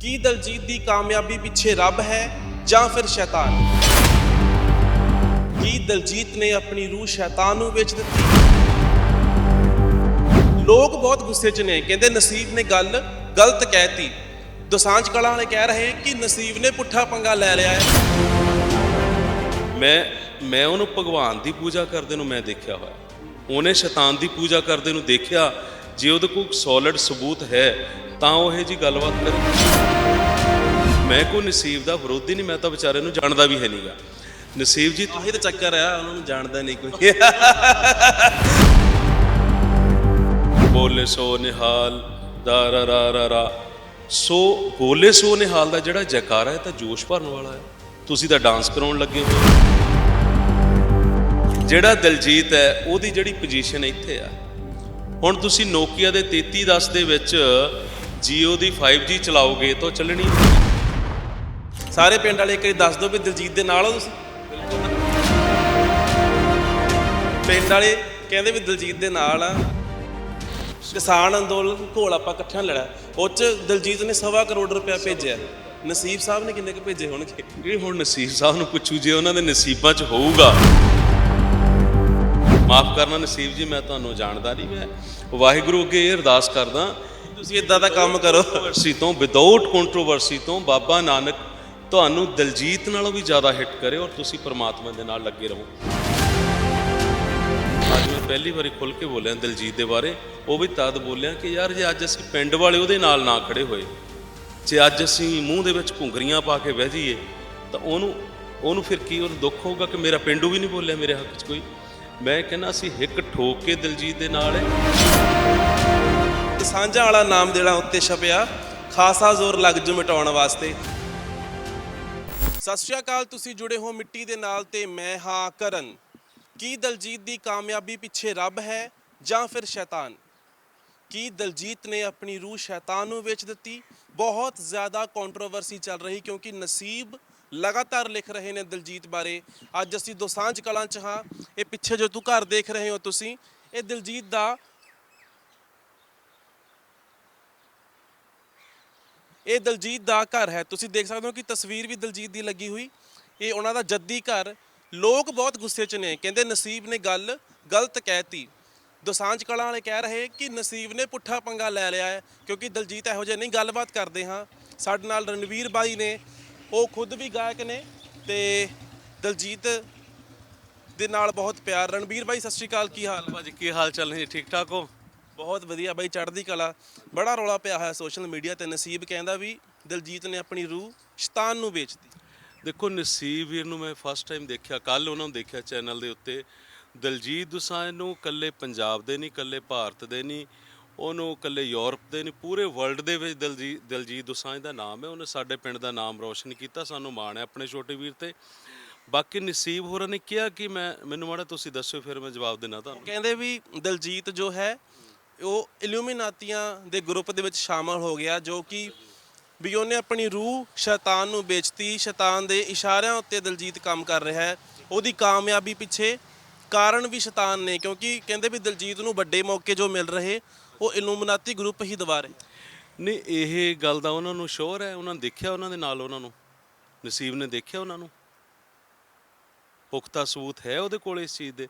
ਕੀ ਦਲਜੀਤ ਦੀ ਕਾਮਯਾਬੀ ਪਿੱਛੇ ਰੱਬ ਹੈ ਜਾਂ ਫਿਰ ਸ਼ੈਤਾਨ? ਕੀ ਦਲਜੀਤ ਨੇ ਆਪਣੀ ਰੂਹ ਸ਼ੈਤਾਨ ਨੂੰ ਵੇਚ ਦਿੱਤੀ? ਲੋਕ ਬਹੁਤ ਗੁੱਸੇ 'ਚ ਨੇ, ਕਹਿੰਦੇ ਨਸੀਬ ਨੇ ਗੱਲ ਗਲਤ ਕਹਿਤੀ। ਦੋਸਾਂਝ ਕਲਾਂ ਵਾਲੇ ਕਹਿ ਰਹੇ ਕਿ ਨਸੀਬ ਨੇ ਪੁੱਠਾ ਪੰਗਾ ਲੈ ਲਿਆ ਹੈ। ਮੈਂ ਮੈਂ ਉਹਨੂੰ ਭਗਵਾਨ ਦੀ ਪੂਜਾ ਕਰਦੇ ਨੂੰ ਮੈਂ ਦੇਖਿਆ ਹੋਇਆ। ਉਹਨੇ ਸ਼ੈਤਾਨ ਦੀ ਪੂਜਾ ਕਰਦੇ ਨੂੰ ਦੇਖਿਆ ਜੇ ਉਹਦੇ ਕੋਲ ਸੋਲਿਡ ਸਬੂਤ ਹੈ, ਤਾਂ ਉਹ ਇਹ ਜੀ ਗੱਲਬਾਤ ਕਰੇ। ਮੈਂ ਕੋਈ ਨਸੀਬ ਦਾ ਵਿਰੋਧੀ ਨਹੀਂ, ਮੈਂ ਤਾਂ ਵਿਚਾਰੇ ਨੂੰ ਜਾਣਦਾ ਵੀ ਹੈ ਨਹੀਂਗਾ ਨਸੀਬ ਜੀ ਆਹੀ ਤਾਂ ਚੱਕਰ ਆ, ਉਹਨਾਂ ਨੂੰ ਜਾਣਦਾ ਨਹੀਂ ਕੋਈ। ਬੋਲੇ ਸੋ ਨਿਹਾਲ, ਦਾ ਰਾ ਰਾ ਰਾ ਰਾ। ਸੋ ਬੋਲੇ ਸੋ ਨਿਹਾਲ ਦਾ ਜਿਹੜਾ ਜੈਕਾਰਾ ਹੈ ਤਾਂ ਜੋਸ਼ ਭਰਨ ਵਾਲਾ ਹੈ। ਤੁਸੀਂ ਤਾਂ ਡਾਂਸ ਕਰਾਉਣ ਲੱਗੇ ਹੋ। ਜਿਹੜਾ ਦਿਲਜੀਤ ਹੈ, ਉਹਦੀ ਜਿਹੜੀ ਪੋਜੀਸ਼ਨ ਇੱਥੇ ਆ ਹੁਣ ਤੁਸੀਂ ਨੋਕੀਆ ਦੇ 3310 ਦੇ ਵਿੱਚ Jio ਦੀ 5G ਚਲਾਓਗੇ ਤਾਂ ਚੱਲਣੀ ਸਾਰੇ ਪਿੰਡ ਵਾਲੇ ਇੱਕ ਵਾਰੀ ਦੱਸ ਦਿਓ ਵੀ ਦਲਜੀਤ ਦੇ ਨਾਲ ਹੋ ਤੁਸੀਂ? ਪਿੰਡ ਵਾਲੇ ਕਹਿੰਦੇ ਵੀ ਦਲਜੀਤ ਦੇ ਨਾਲ ਆ। ਕਿਸਾਨ ਅੰਦੋਲਨ ਘੋਲ ਆਪਾਂ ਇਕੱਠਿਆਂ ਲੜਿਆ। ਉਹ ਚ ਦਲਜੀਤ ਨੇ ਸਵਾ ਕਰੋੜ ਰੁਪਇਆ ਭੇਜਿਆ। ਨਸੀਬ ਸਾਹਿਬ ਨੇ ਕਿੰਨੇ ਕੁ ਭੇਜੇ ਹੋਣਗੇ? ਇਹ ਹੁਣ ਨਸੀਬ ਸਾਹਿਬ ਨੂੰ ਪੁੱਛੂ, ਜੇ ਉਹਨਾਂ ਦੇ ਨਸੀਬਾਂ 'ਚ ਹੋਊਗਾ। ਮਾਫ ਕਰਨਾ ਨਸੀਬ ਜੀ ਮੈਂ ਤੁਹਾਨੂੰ ਜਾਣਦਾ ਨਹੀਂ ਮੈਂ ਵਾਹਿਗੁਰੂ ਅੱਗੇ ਇਹ ਅਰਦਾਸ ਕਰਦਾ ਤੁਸੀਂ ਇਦਾਂ ਦਾ ਕੰਮ ਕਰੋ। ਕੰਟਰੋਵਰਸੀ ਤੋਂ ਵਿਦਆਊਟ ਕੰਟਰੋਵਰਸੀ ਤੋਂ ਬਾਬਾ ਨਾਨਕ ਤੁਹਾਨੂੰ ਦਲਜੀਤ ਨਾਲੋਂ ਵੀ ਜ਼ਿਆਦਾ ਹਿੱਟ ਕਰੇ ਔਰ ਤੁਸੀਂ ਪ੍ਰਮਾਤਮਾ ਦੇ ਨਾਲ ਲੱਗੇ ਰਹੋ। ਅੱਜ ਮੈਂ ਪਹਿਲੀ ਵਾਰੀ ਖੁੱਲ ਕੇ ਬੋਲਿਆ ਦਲਜੀਤ ਦੇ ਬਾਰੇ। ਉਹ ਵੀ ਤਦ ਬੋਲਿਆ ਕਿ ਯਾਰ ਜੇ ਅੱਜ ਅਸੀਂ ਪਿੰਡ ਵਾਲੇ ਉਹਦੇ ਨਾਲ ਨਾ ਖੜੇ ਹੋਏ ਜੇ ਅੱਜ ਅਸੀਂ ਮੂੰਹ ਦੇ ਵਿੱਚ ਘੁੰਗਰੀਆਂ ਪਾ ਕੇ ਬਹਿ ਜਾਈਏ ਤਾਂ ਉਹਨੂੰ ਉਹਨੂੰ ਫਿਰ ਕੀ ਉਹਨੂੰ ਦੁੱਖ ਹੋਊਗਾ ਕਿ ਮੇਰਾ ਪਿੰਡੂ ਵੀ ਨਹੀਂ ਬੋਲਿਆ ਮੇਰੇ ਹੱਕ 'ਚ ਕੋਈ? ਮੈਂ ਕਹਿੰਦਾ ਅਸੀਂ ਹਿੱਕ ਠੋਕ ਕੇ ਦਲਜੀਤ ਦੇ ਨਾਲ ਹੈ। ਸਾਂਝਾ ਵਾਲਾ ਨਾਮ ਦੇਣਾ ਉੱਤੇ ਛਪਿਆ, ਖਾਸਾ ਜ਼ੋਰ ਲੱਗ ਜੂ ਮਿਟਾਉਣ ਵਾਸਤੇ। ਸਤਿ ਸ਼੍ਰੀ ਅਕਾਲ, ਤੁਸੀਂ ਜੁੜੇ ਹੋ ਮਿੱਟੀ ਦੇ ਨਾਲ ਤੇ ਮੈਂ ਹਾਂ ਕਰਨ। ਕੀ ਦਲਜੀਤ ਦੀ ਕਾਮਯਾਬੀ ਪਿੱਛੇ ਰੱਬ ਹੈ ਜਾਂ ਫਿਰ ਸ਼ੈਤਾਨ? ਕੀ ਦਲਜੀਤ ਨੇ ਆਪਣੀ ਰੂਹ ਸ਼ੈਤਾਨ ਨੂੰ ਵੇਚ ਦਿੱਤੀ? ਬਹੁਤ ਜ਼ਿਆਦਾ ਕੰਟਰੋਵਰਸੀ ਚੱਲ ਰਹੀ ਕਿਉਂਕਿ ਨਸੀਬ ਲਗਾਤਾਰ ਲਿਖ ਰਹੇ ਨੇ ਦਿਲਜੀਤ ਬਾਰੇ। ਅੱਜ ਅਸੀਂ ਦੋਸਾਂਝ ਕਲਾਂ ਚ ਹਾਂ। ਇਹ ਪਿੱਛੇ ਜੋ ਤੂੰ ਘਰ ਦੇਖ ਰਹੇ ਹੋ ਤੁਸੀਂ, ਇਹ ਦਿਲਜੀਤ ਦਾ ਇਹ ਦਲਜੀਤ ਦਾ ਘਰ ਹੈ। ਤੁਸੀਂ ਦੇਖ ਸਕਦੇ ਹੋ ਕਿ ਤਸਵੀਰ ਵੀ ਦਲਜੀਤ ਦੀ ਲੱਗੀ ਹੋਈ। ਇਹ ਉਹਨਾਂ ਦਾ ਜੱਦੀ ਘਰ। ਲੋਕ ਬਹੁਤ ਗੁੱਸੇ 'ਚ ਨੇ। ਕਹਿੰਦੇ ਨਸੀਬ ਨੇ ਗੱਲ ਗਲਤ ਕਹਿਤੀ। ਦੋਸਾਂਝ ਕਲਾਂ ਵਾਲੇ ਕਹਿ ਰਹੇ ਕਿ ਨਸੀਬ ਨੇ ਪੁੱਠਾ ਪੰਗਾ ਲੈ ਲਿਆ ਹੈ, ਕਿਉਂਕਿ ਦਲਜੀਤ ਇਹੋ ਜਿਹੇ ਨਹੀਂ ਗੱਲਬਾਤ ਕਰਦੇ, ਹਾਂ। ਸਾਡੇ ਨਾਲ ਰਣਵੀਰ ਬਾਈ ਨੇ ਉਹ ਖੁਦ ਵੀ ਗਾਇਕ ਨੇ ਤੇ ਦਲਜੀਤ ਦੇ ਨਾਲ ਬਹੁਤ ਪਿਆਰ। ਰਣਵੀਰ ਬਾਈ ਸਤਿ ਸ਼੍ਰੀ ਅਕਾਲ ਕੀ ਹਾਲ? ਭਾਜੀ ਕੀ ਹਾਲ ਚਾਲ ਨੇ ਠੀਕ ਠਾਕ ਹੋ? ਬਹੁਤ ਵਧੀਆ ਬਾਈ ਚੜ੍ਹਦੀ ਕਲਾ। ਬੜਾ ਰੌਲਾ ਪਿਆ ਹੋਇਆ ਸੋਸ਼ਲ ਮੀਡੀਆ ਤੇ ਨਸੀਬ ਕਹਿੰਦਾ ਵੀ ਦਲਜੀਤ ਨੇ ਆਪਣੀ ਰੂਹ ਸ਼ੈਤਾਨ ਨੂੰ ਵੇਚਤੀ। ਦੇਖੋ ਨਸੀਬ ਵੀਰ ਨੂੰ ਮੈਂ ਫਸਟ ਟਾਈਮ ਦੇਖਿਆ ਕੱਲ ਉਹਨਾਂ ਨੂੰ ਦੇਖਿਆ ਚੈਨਲ ਦੇ ਉੱਤੇ। ਦਲਜੀਤ ਦੋਸਾਂਝ ਨੂੰ ਕੱਲੇ ਪੰਜਾਬ ਦੇ ਨਹੀਂ ਕੱਲੇ ਭਾਰਤ ਦੇ ਨਹੀਂ। ਉਹਨੂੰ ਇਕੱਲੇ ਯੂਰਪ ਦੇ ਨਹੀਂ, ਪੂਰੇ ਵਰਲਡ ਦੇ ਵਿੱਚ ਦਲਜੀਤ ਦਲਜੀਤ ਦੋਸਾਂਝ ਦਾ ਨਾਮ ਹੈ। ਉਹਨੇ ਸਾਡੇ ਪਿੰਡ ਦਾ ਨਾਮ ਰੌਸ਼ਨ ਕੀਤਾ, ਸਾਨੂੰ ਮਾਣ ਹੈ ਆਪਣੇ ਛੋਟੇ ਵੀਰ ਤੇ। ਬਾਕੀ ਨਸੀਬ ਹੋਰਾਂ ਨੇ ਕਿਹਾ ਕਿ ਮੈਂ, ਮੈਨੂੰ ਮਾੜਾ ਤੁਸੀਂ ਦੱਸਿਓ ਫਿਰ ਮੈਂ ਜਵਾਬ ਦੇਣਾ ਤੁਹਾਨੂੰ। ਕਹਿੰਦੇ ਵੀ ਦਲਜੀਤ ਜੋ ਹੈ, ਉਹ ਇਲੂਮੀਨਾਤੀਆਂ ਦੇ ਗਰੁੱਪ ਦੇ ਵਿੱਚ ਸ਼ਾਮਲ ਹੋ ਗਿਆ, ਜੋ ਕਿ ਵੀ ਉਹਨੇ ਆਪਣੀ ਰੂਹ ਸ਼ੈਤਾਨ ਨੂੰ ਵੇਚਤੀ, ਸ਼ੈਤਾਨ ਦੇ ਇਸ਼ਾਰਿਆਂ ਉੱਤੇ ਦਲਜੀਤ ਕੰਮ ਕਰ ਰਿਹਾ ਹੈ। ਉਹਦੀ ਕਾਮਯਾਬੀ ਪਿੱਛੇ ਕਾਰਨ ਵੀ ਸ਼ੈਤਾਨ ਨੇ, ਕਿਉਂਕਿ ਕਹਿੰਦੇ ਵੀ ਦਲਜੀਤ ਨੂੰ ਵੱਡੇ ਮੌਕੇ ਜੋ ਮਿਲ ਰਹੇ ਉਹ ਇਲੂਮੀਨਾਤੀ ਗਰੁੱਪ ਹੀ ਦਵਾ ਰਹੇ। ਨਹੀਂ, ਇਹ ਗੱਲ ਦਾ ਉਹਨਾਂ ਨੂੰ ਸ਼ੋਰ ਹੈ, ਉਹਨਾਂ ਨੇ ਦੇਖਿਆ ਉਹਨਾਂ ਦੇ ਨਾਲ ਉਹਨਾਂ ਨੂੰ। ਨਸੀਬ ਨੇ ਦੇਖਿਆ ਉਹਨਾਂ ਨੂੰ। ਪੁਖਤਾ ਸਬੂਤ ਹੈ ਉਹਦੇ ਕੋਲ ਇਸ ਚੀਜ਼ ਦੇ।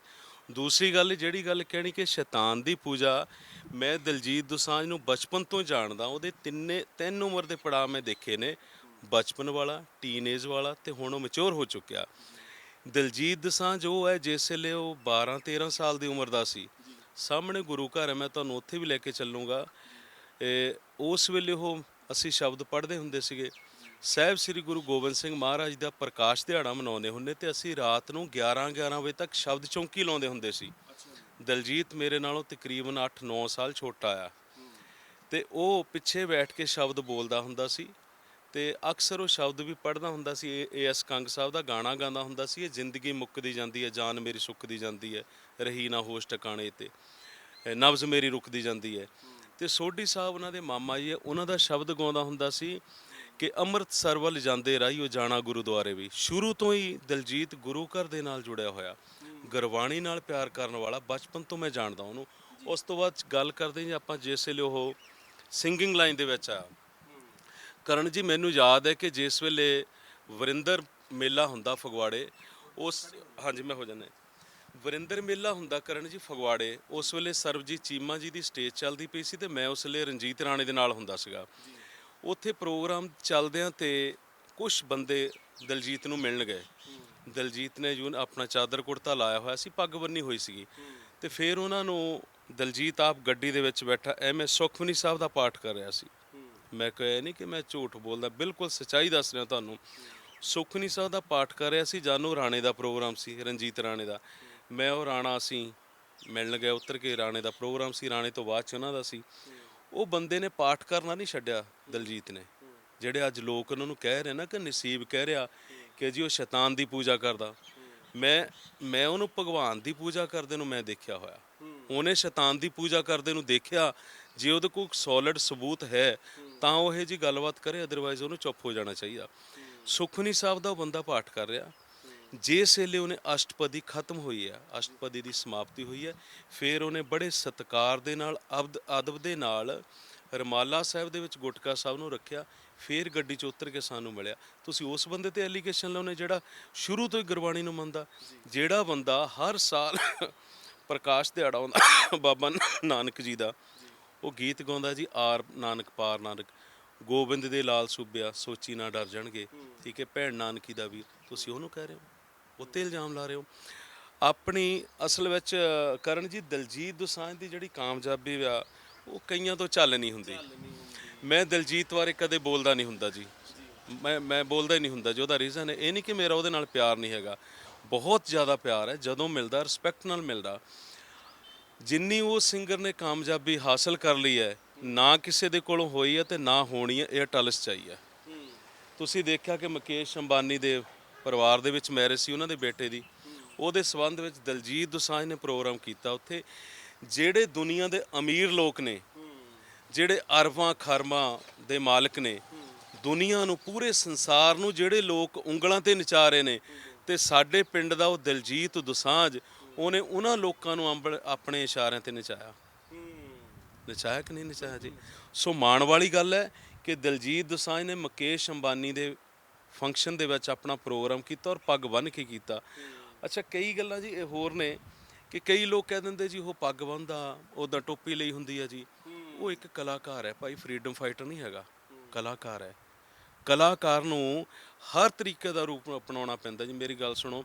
ਦੂਸਰੀ ਗੱਲ, ਜਿਹੜੀ ਗੱਲ ਕਹਿਣੀ ਕਿ ਸ਼ੈਤਾਨ ਦੀ ਪੂਜਾ, ਮੈਂ ਦਲਜੀਤ ਦੁਸਾਂਝ ਨੂੰ ਬਚਪਨ ਤੋਂ ਜਾਣਦਾ, ਉਹਦੇ ਤਿੰਨੇ, ਤਿੰਨ ਉਮਰ ਦੇ ਪੜਾਅ ਮੈਂ ਦੇਖੇ ਨੇ। ਬਚਪਨ ਵਾਲਾ ਟੀਨੇਜ ਵਾਲਾ ਤੇ ਹੁਣ ਉਹ ਮੈਚੁਰ ਹੋ ਚੁੱਕਿਆ। ਦਲਜੀਤ ਦੁਸਾਂਝ ਉਹ ਹੈ, ਜਿਸ ਵੇਲੇ ਉਹ 12 13 ਸਾਲ ਦੀ ਉਮਰ ਦਾ ਸੀ। ਸਾਹਮਣੇ ਗੁਰੂ ਘਰ ਹੈ, ਮੈਂ ਤੁਹਾਨੂੰ ਉੱਥੇ ਵੀ ਲੈ ਕੇ ਚੱਲੂੰਗਾ। ਉਸ ਵੇਲੇ ਉਹ ਅਸੀਂ ਸ਼ਬਦ ਪੜ੍ਹਦੇ ਹੁੰਦੇ ਸੀਗੇ। ਸਾਹਿਬ ਸ੍ਰੀ ਗੁਰੂ ਗੋਬਿੰਦ ਸਿੰਘ ਮਹਾਰਾਜ ਦਾ ਪ੍ਰਕਾਸ਼ ਦਿਹਾੜਾ ਮਨਾਉਂਦੇ ਹੁੰਦੇ ਤੇ ਅਸੀਂ ਰਾਤ ਨੂੰ 11 11 ਵਜੇ ਤੱਕ ਸ਼ਬਦ ਚੌਂਕੀ ਲਾਉਂਦੇ ਹੁੰਦੇ ਸੀ। ਦਲਜੀਤ ਮੇਰੇ ਨਾਲੋਂ ਤਕਰੀਬਨ 8-9 ਸਾਲ ਛੋਟਾ ਆ। ਤੇ ਉਹ ਪਿੱਛੇ ਬੈਠ ਕੇ ਸ਼ਬਦ ਬੋਲਦਾ ਹੁੰਦਾ ਸੀ। ਤੇ ਅਕਸਰ ਉਹ ਸ਼ਬਦ ਵੀ ਪੜ੍ਹਦਾ ਹੁੰਦਾ ਸੀ ਏ ਏਐਸ ਕੰਗ ਸਾਹਿਬ ਦਾ ਗਾਣਾ ਗਾਉਂਦਾ ਹੁੰਦਾ ਸੀ, ਇਹ ਜ਼ਿੰਦਗੀ ਮੁੱਕਦੀ ਜਾਂਦੀ ਹੈ, ਜਾਨ ਮੇਰੀ ਸੁੱਕਦੀ ਜਾਂਦੀ ਹੈ, ਰਹੀ ਨਾ ਹੋਸ਼ ਟਿਕਾਣੇ ਤੇ, ਇਹ ਨਬਜ਼ ਮੇਰੀ ਰੁਕਦੀ ਜਾਂਦੀ ਹੈ। ਤੇ ਸੋਢੀ ਸਾਹਿਬ ਉਹਨਾਂ ਦੇ ਮਾਮਾ ਜੀ ਹੈ, ਉਹਨਾਂ ਦਾ ਸ਼ਬਦ ਗਾਉਂਦਾ ਹੁੰਦਾ ਸੀ ਕਿ ਅੰਮ੍ਰਿਤਸਰ ਵੱਲ ਜਾਂਦੇ ਰਾਹੀਓ ਜਾਣਾ ਗੁਰਦੁਆਰੇ ਵੀ। ਸ਼ੁਰੂ ਤੋਂ ਹੀ ਦਲਜੀਤ ਗੁਰੂ ਘਰ ਦੇ ਨਾਲ ਜੁੜਿਆ ਹੋਇਆ। ਗੁਰਬਾਣੀ ਨਾਲ ਪਿਆਰ ਕਰਨ ਵਾਲਾ, ਬਚਪਨ ਤੋਂ ਮੈਂ ਜਾਣਦਾ ਉਹਨੂੰ। ਉਸ ਤੋਂ ਬਾਅਦ ਗੱਲ ਕਰਦੇ ਜੀ ਆਪਾਂ ਜਿਸ ਵੇਲੇ ਉਹ ਸਿੰਗਿੰਗ ਲਾਈਨ ਦੇ ਵਿੱਚ ਆ। ਕਰਨ ਜੀ, ਮੈਨੂੰ ਯਾਦ ਹੈ ਕਿ ਜਿਸ ਵੇਲੇ ਵਰਿੰਦਰ ਮੇਲਾ ਹੁੰਦਾ ਫਗਵਾੜੇ, ਉਸ ਹਾਂਜੀ, ਮੈਂ ਹੋ ਜਾਣਾ ਵਰਿੰਦਰ ਮੇਲਾ ਹੁੰਦਾ ਕਰਨ ਜੀ ਫਗਵਾੜੇ, ਉਸ ਵੇਲੇ ਸਰਬਜੀਤ ਚੀਮਾ ਜੀ ਦੀ ਸਟੇਜ ਚੱਲਦੀ ਪਈ ਸੀ ਤੇ ਮੈਂ ਉਸ ਵੇਲੇ ਰਣਜੀਤ ਰਾਣੇ ਦੇ ਨਾਲ ਹੁੰਦਾ ਸੀਗਾ। ਉੱਥੇ ਪ੍ਰੋਗਰਾਮ ਚੱਲਦਿਆਂ ਤੇ ਕੁਝ ਬੰਦੇ ਦਲਜੀਤ ਨੂੰ ਮਿਲਣ ਗਏ। ਦਲਜੀਤ ਨੇ ਜੂਨ ਆਪਣਾ ਚਾਦਰ ਕੁੜਤਾ ਲਾਇਆ ਹੋਇਆ ਸੀ, ਪੱਗ ਬੰਨੀ ਹੋਈ ਸੀਗੀ। ਤੇ ਫਿਰ ਉਹਨਾਂ ਨੂੰ ਦਲਜੀਤ ਆਪ ਗੱਡੀ ਦੇ ਵਿੱਚ ਬੈਠਾ, ਐਵੇਂ ਸੁਖਮਨੀ ਸਾਹਿਬ ਦਾ ਪਾਠ ਕਰ ਰਿਹਾ ਸੀ। ਮੈਂ ਕਹੇ ਨਹੀਂ ਕਿ ਮੈਂ ਝੂਠ ਬੋਲਦਾ, ਬਿਲਕੁਲ ਸੱਚਾਈ ਦੱਸ ਰਿਹਾ ਤੁਹਾਨੂੰ। ਸੁਖਮਨੀ ਸਾਹਿਬ ਦਾ ਪਾਠ ਕਰ ਰਿਹਾ ਸੀ, ਜਾਨੂ ਰਾਣੇ ਦਾ ਪ੍ਰੋਗਰਾਮ ਸੀ, ਰਣਜੀਤ ਰਾਣੇ ਦਾ। ਮੈਂ ਉਹ ਰਾਣਾ ਸੀ, ਮਿਲਣ ਗਿਆ ਉੱਤਰ ਕੇ ਰਾਣੇ ਦਾ ਪ੍ਰੋਗਰਾਮ ਸੀ, ਰਾਣੇ ਤੋਂ ਬਾਅਦ ਚ ਉਹਨਾਂ ਦਾ ਸੀ। ਉਹ ਬੰਦੇ ਨੇ ਪਾਠ ਕਰਨਾ ਨਹੀਂ ਛੱਡਿਆ ਦਲਜੀਤ ਨੇ। ਜਿਹੜੇ ਅੱਜ ਲੋਕ ਉਹਨਾਂ ਨੂੰ ਕਹਿ ਰਹੇ ਨਾ ਕਿ ਨਸੀਬ ਕਹਿ ਰਿਹਾ ਕਿ ਜੀ ਉਹ ਸ਼ੈਤਾਨ ਦੀ ਪੂਜਾ ਕਰਦਾ। ਮੈਂ ਮੈਂ ਉਹਨੂੰ ਭਗਵਾਨ ਦੀ ਪੂਜਾ ਕਰਦੇ ਨੂੰ ਮੈਂ ਦੇਖਿਆ ਹੋਇਆ। ਉਹਨੇ ਸ਼ੈਤਾਨ ਦੀ ਪੂਜਾ ਕਰਦੇ ਨੂੰ ਦੇਖਿਆ। ਜੇ ਉਹਦੇ ਕੋਲ ਸੋਲਿਡ ਸਬੂਤ ਹੈ ਤਾਂ ਉਹ ਇਹ ਜੀ ਗੱਲਬਾਤ ਕਰੇ ਅਦਰਵਾਈਜ਼ ਉਹਨੂੰ ਚੁੱਪ ਹੋ ਜਾਣਾ ਚਾਹੀਦਾ। ਸੁਖਨੀ ਸਾਹਿਬ ਦਾ ਉਹ ਬੰਦਾ ਪਾਠ ਕਰ ਰਿਹਾ। ਜਿਸ ਵੇਲੇ ਉਹਨੇ ਅਸ਼ਟਪਦੀ ਖਤਮ ਹੋਈ ਹੈ, ਅਸ਼ਟਪਦੀ ਦੀ ਸਮਾਪਤੀ ਹੋਈ ਹੈ, ਫਿਰ ਉਹਨੇ ਬੜੇ ਸਤਿਕਾਰ ਦੇ ਨਾਲ, ਅਬਦ, ਅਦਬ ਦੇ ਨਾਲ ਰਮਾਲਾ ਸਾਹਿਬ ਦੇ ਵਿੱਚ ਗੁਟਕਾ ਸਾਹਿਬ ਨੂੰ ਰੱਖਿਆ, ਫਿਰ ਗੱਡੀ 'ਚ ਉਤਰ ਕੇ ਸਾਨੂੰ ਮਿਲਿਆ। ਤੁਸੀਂ ਉਸ ਬੰਦੇ ਤੇ ਐਲੀਗੇਸ਼ਨ ਲਾਉਨੇ ਜਿਹੜਾ ਸ਼ੁਰੂ ਤੋਂ ਹੀ ਗੁਰਬਾਣੀ ਨੂੰ ਮੰਨਦਾ? ਜਿਹੜਾ ਬੰਦਾ ਹਰ ਸਾਲ ਪ੍ਰਕਾਸ਼ ਦਿਹਾੜਾ ਆਉਂਦਾ, ਬਾਬਾ ਨਾਨਕ ਜੀ ਦਾ ਉਹ ਗੀਤ ਗਾਉਂਦਾ ਜੀ, ਆਰ ਨਾਨਕ ਪਾਰ ਨਾਨਕ, ਗੋਬਿੰਦ ਦੇ ਲਾਲ ਸੂਬਿਆ, ਸੋਚੀ ਨਾ ਡਰ ਜਾਣਗੇ। ਠੀਕ ਹੈ, ਭੈਣ ਨਾਨਕੀ ਦਾ ਵੀਰ, ਤੁਸੀਂ ਉਹਨੂੰ ਕਹਿ ਰਹੇ ਹੋ? ਉੱਤੇ ਇਲਜ਼ਾਮ ਲਾ ਰਹੇ ਹੋ? ਆਪਣੀ ਅਸਲ ਵਿੱਚ ਕਰਨ ਜੀ ਦਲਜੀਤ ਦੋਸਾਂਝ ਦੀ ਜਿਹੜੀ ਕਾਮਯਾਬੀ ਆ, ਉਹ ਕਈਆਂ ਤੋਂ ਚੱਲ ਨਹੀਂ ਹੁੰਦੀ। ਮੈਂ ਦਲਜੀਤ ਬਾਰੇ ਕਦੇ ਬੋਲਦਾ ਨਹੀਂ ਹੁੰਦਾ ਜੀ। ਮੈਂ ਮੈਂ ਬੋਲਦਾ ਹੀ ਨਹੀਂ ਹੁੰਦਾ ਜੀ, ਉਹਦਾ ਰੀਜ਼ਨ ਇਹ। ਨਹੀਂ ਕਿ ਮੇਰਾ ਉਹਦੇ ਨਾਲ ਪਿਆਰ ਨਹੀਂ ਹੈਗਾ। ਬਹੁਤ ਜ਼ਿਆਦਾ ਪਿਆਰ ਹੈ, ਜਦੋਂ ਮਿਲਦਾ ਰਿਸਪੈਕਟ ਨਾਲ ਮਿਲਦਾ। ਜਿੰਨੀ ਉਹ ਸਿੰਗਰ ਨੇ ਕਾਮਯਾਬੀ ਹਾਸਲ ਕਰ ਲਈ ਹੈ, ਨਾ ਕਿਸੇ ਦੇ ਕੋਲੋਂ ਹੋਈ ਹੈ ਤੇ ਨਾ ਹੋਣੀ ਹੈ, ਇਹ ਅਟਲ ਸਚਾਈ ਹੈ। ਤੁਸੀਂ ਦੇਖਿਆ ਕਿ ਮੁਕੇਸ਼ ਅੰਬਾਨੀ ਦੇ ਪਰਿਵਾਰ ਦੇ ਵਿੱਚ ਮੈਰਿਜ ਸੀ ਉਹਨਾਂ ਦੇ ਬੇਟੇ ਦੀ। ਉਹਦੇ ਸਬੰਧ ਵਿੱਚ ਦਲਜੀਤ ਦੁਸਾਂਝ ਨੇ ਪ੍ਰੋਗਰਾਮ ਕੀਤਾ ਉੱਥੇ। ਜਿਹੜੇ ਦੁਨੀਆ ਦੇ ਅਮੀਰ ਲੋਕ ਨੇ, ਜਿਹੜੇ ਅਰਬਾਂ ਖਰਮਾਂ ਦੇ ਮਾਲਕ ਨੇ, ਦੁਨੀਆ ਨੂੰ ਪੂਰੇ ਸੰਸਾਰ ਨੂੰ ਜਿਹੜੇ ਲੋਕ ਉਂਗਲਾਂ ਤੇ ਨਚਾ ਰਹੇ ਨੇ, ਤੇ ਸਾਡੇ ਪਿੰਡ ਦਾ ਉਹ ਦਲਜੀਤ ਦੁਸਾਂਝ ਉਹਨੇ ਉਹਨਾਂ ਲੋਕਾਂ ਨੂੰ ਅੰਬ ਆਪਣੇ ਇਸ਼ਾਰਿਆਂ ਤੇ ਨਚਾਇਆ। ਨਚਾਇਆ ਕਿ ਨਹੀਂ ਨਚਾਇਆ ਜੀ? ਸੋ ਮਾਣ ਵਾਲੀ ਗੱਲ ਹੈ ਕਿ ਦਿਲਜੀਤ ਦੋਸਾਂਝ ਨੇ ਮੁਕੇਸ਼ ਅੰਬਾਨੀ ਦੇ ਫੰਕਸ਼ਨ ਦੇ ਵਿੱਚ ਆਪਣਾ ਪ੍ਰੋਗਰਾਮ ਕੀਤਾ ਔਰ ਪੱਗ ਬੰਨ੍ਹ ਕੇ ਕੀਤਾ। ਅੱਛਾ, ਕਈ ਗੱਲਾਂ ਜੀ ਇਹ ਹੋਰ ਨੇ ਕਿ ਕਈ ਲੋਕ ਕਹਿ ਦਿੰਦੇ ਜੀ ਉਹ ਪੱਗ ਬੰਨਦਾ ਉਹਦਾ ਟੋਪੀ ਲਈ ਹੁੰਦੀ ਆ ਜੀ। ਉਹ ਇੱਕ ਕਲਾਕਾਰ ਹੈ ਭਾਈ ਫਰੀडम ਫਾਈਟਰ ਨਹੀਂ ਹੈਗਾ। ਕਲਾਕਾਰ ਹੈ। ਕਲਾਕਾਰ ਨੂੰ ਹਰ ਤਰੀਕੇ ਦਾ ਰੂਪ ਅਪਣਾਉਣਾ ਪੈਂਦਾ ਜੀ। ਮੇਰੀ ਗੱਲ ਸੁਣੋ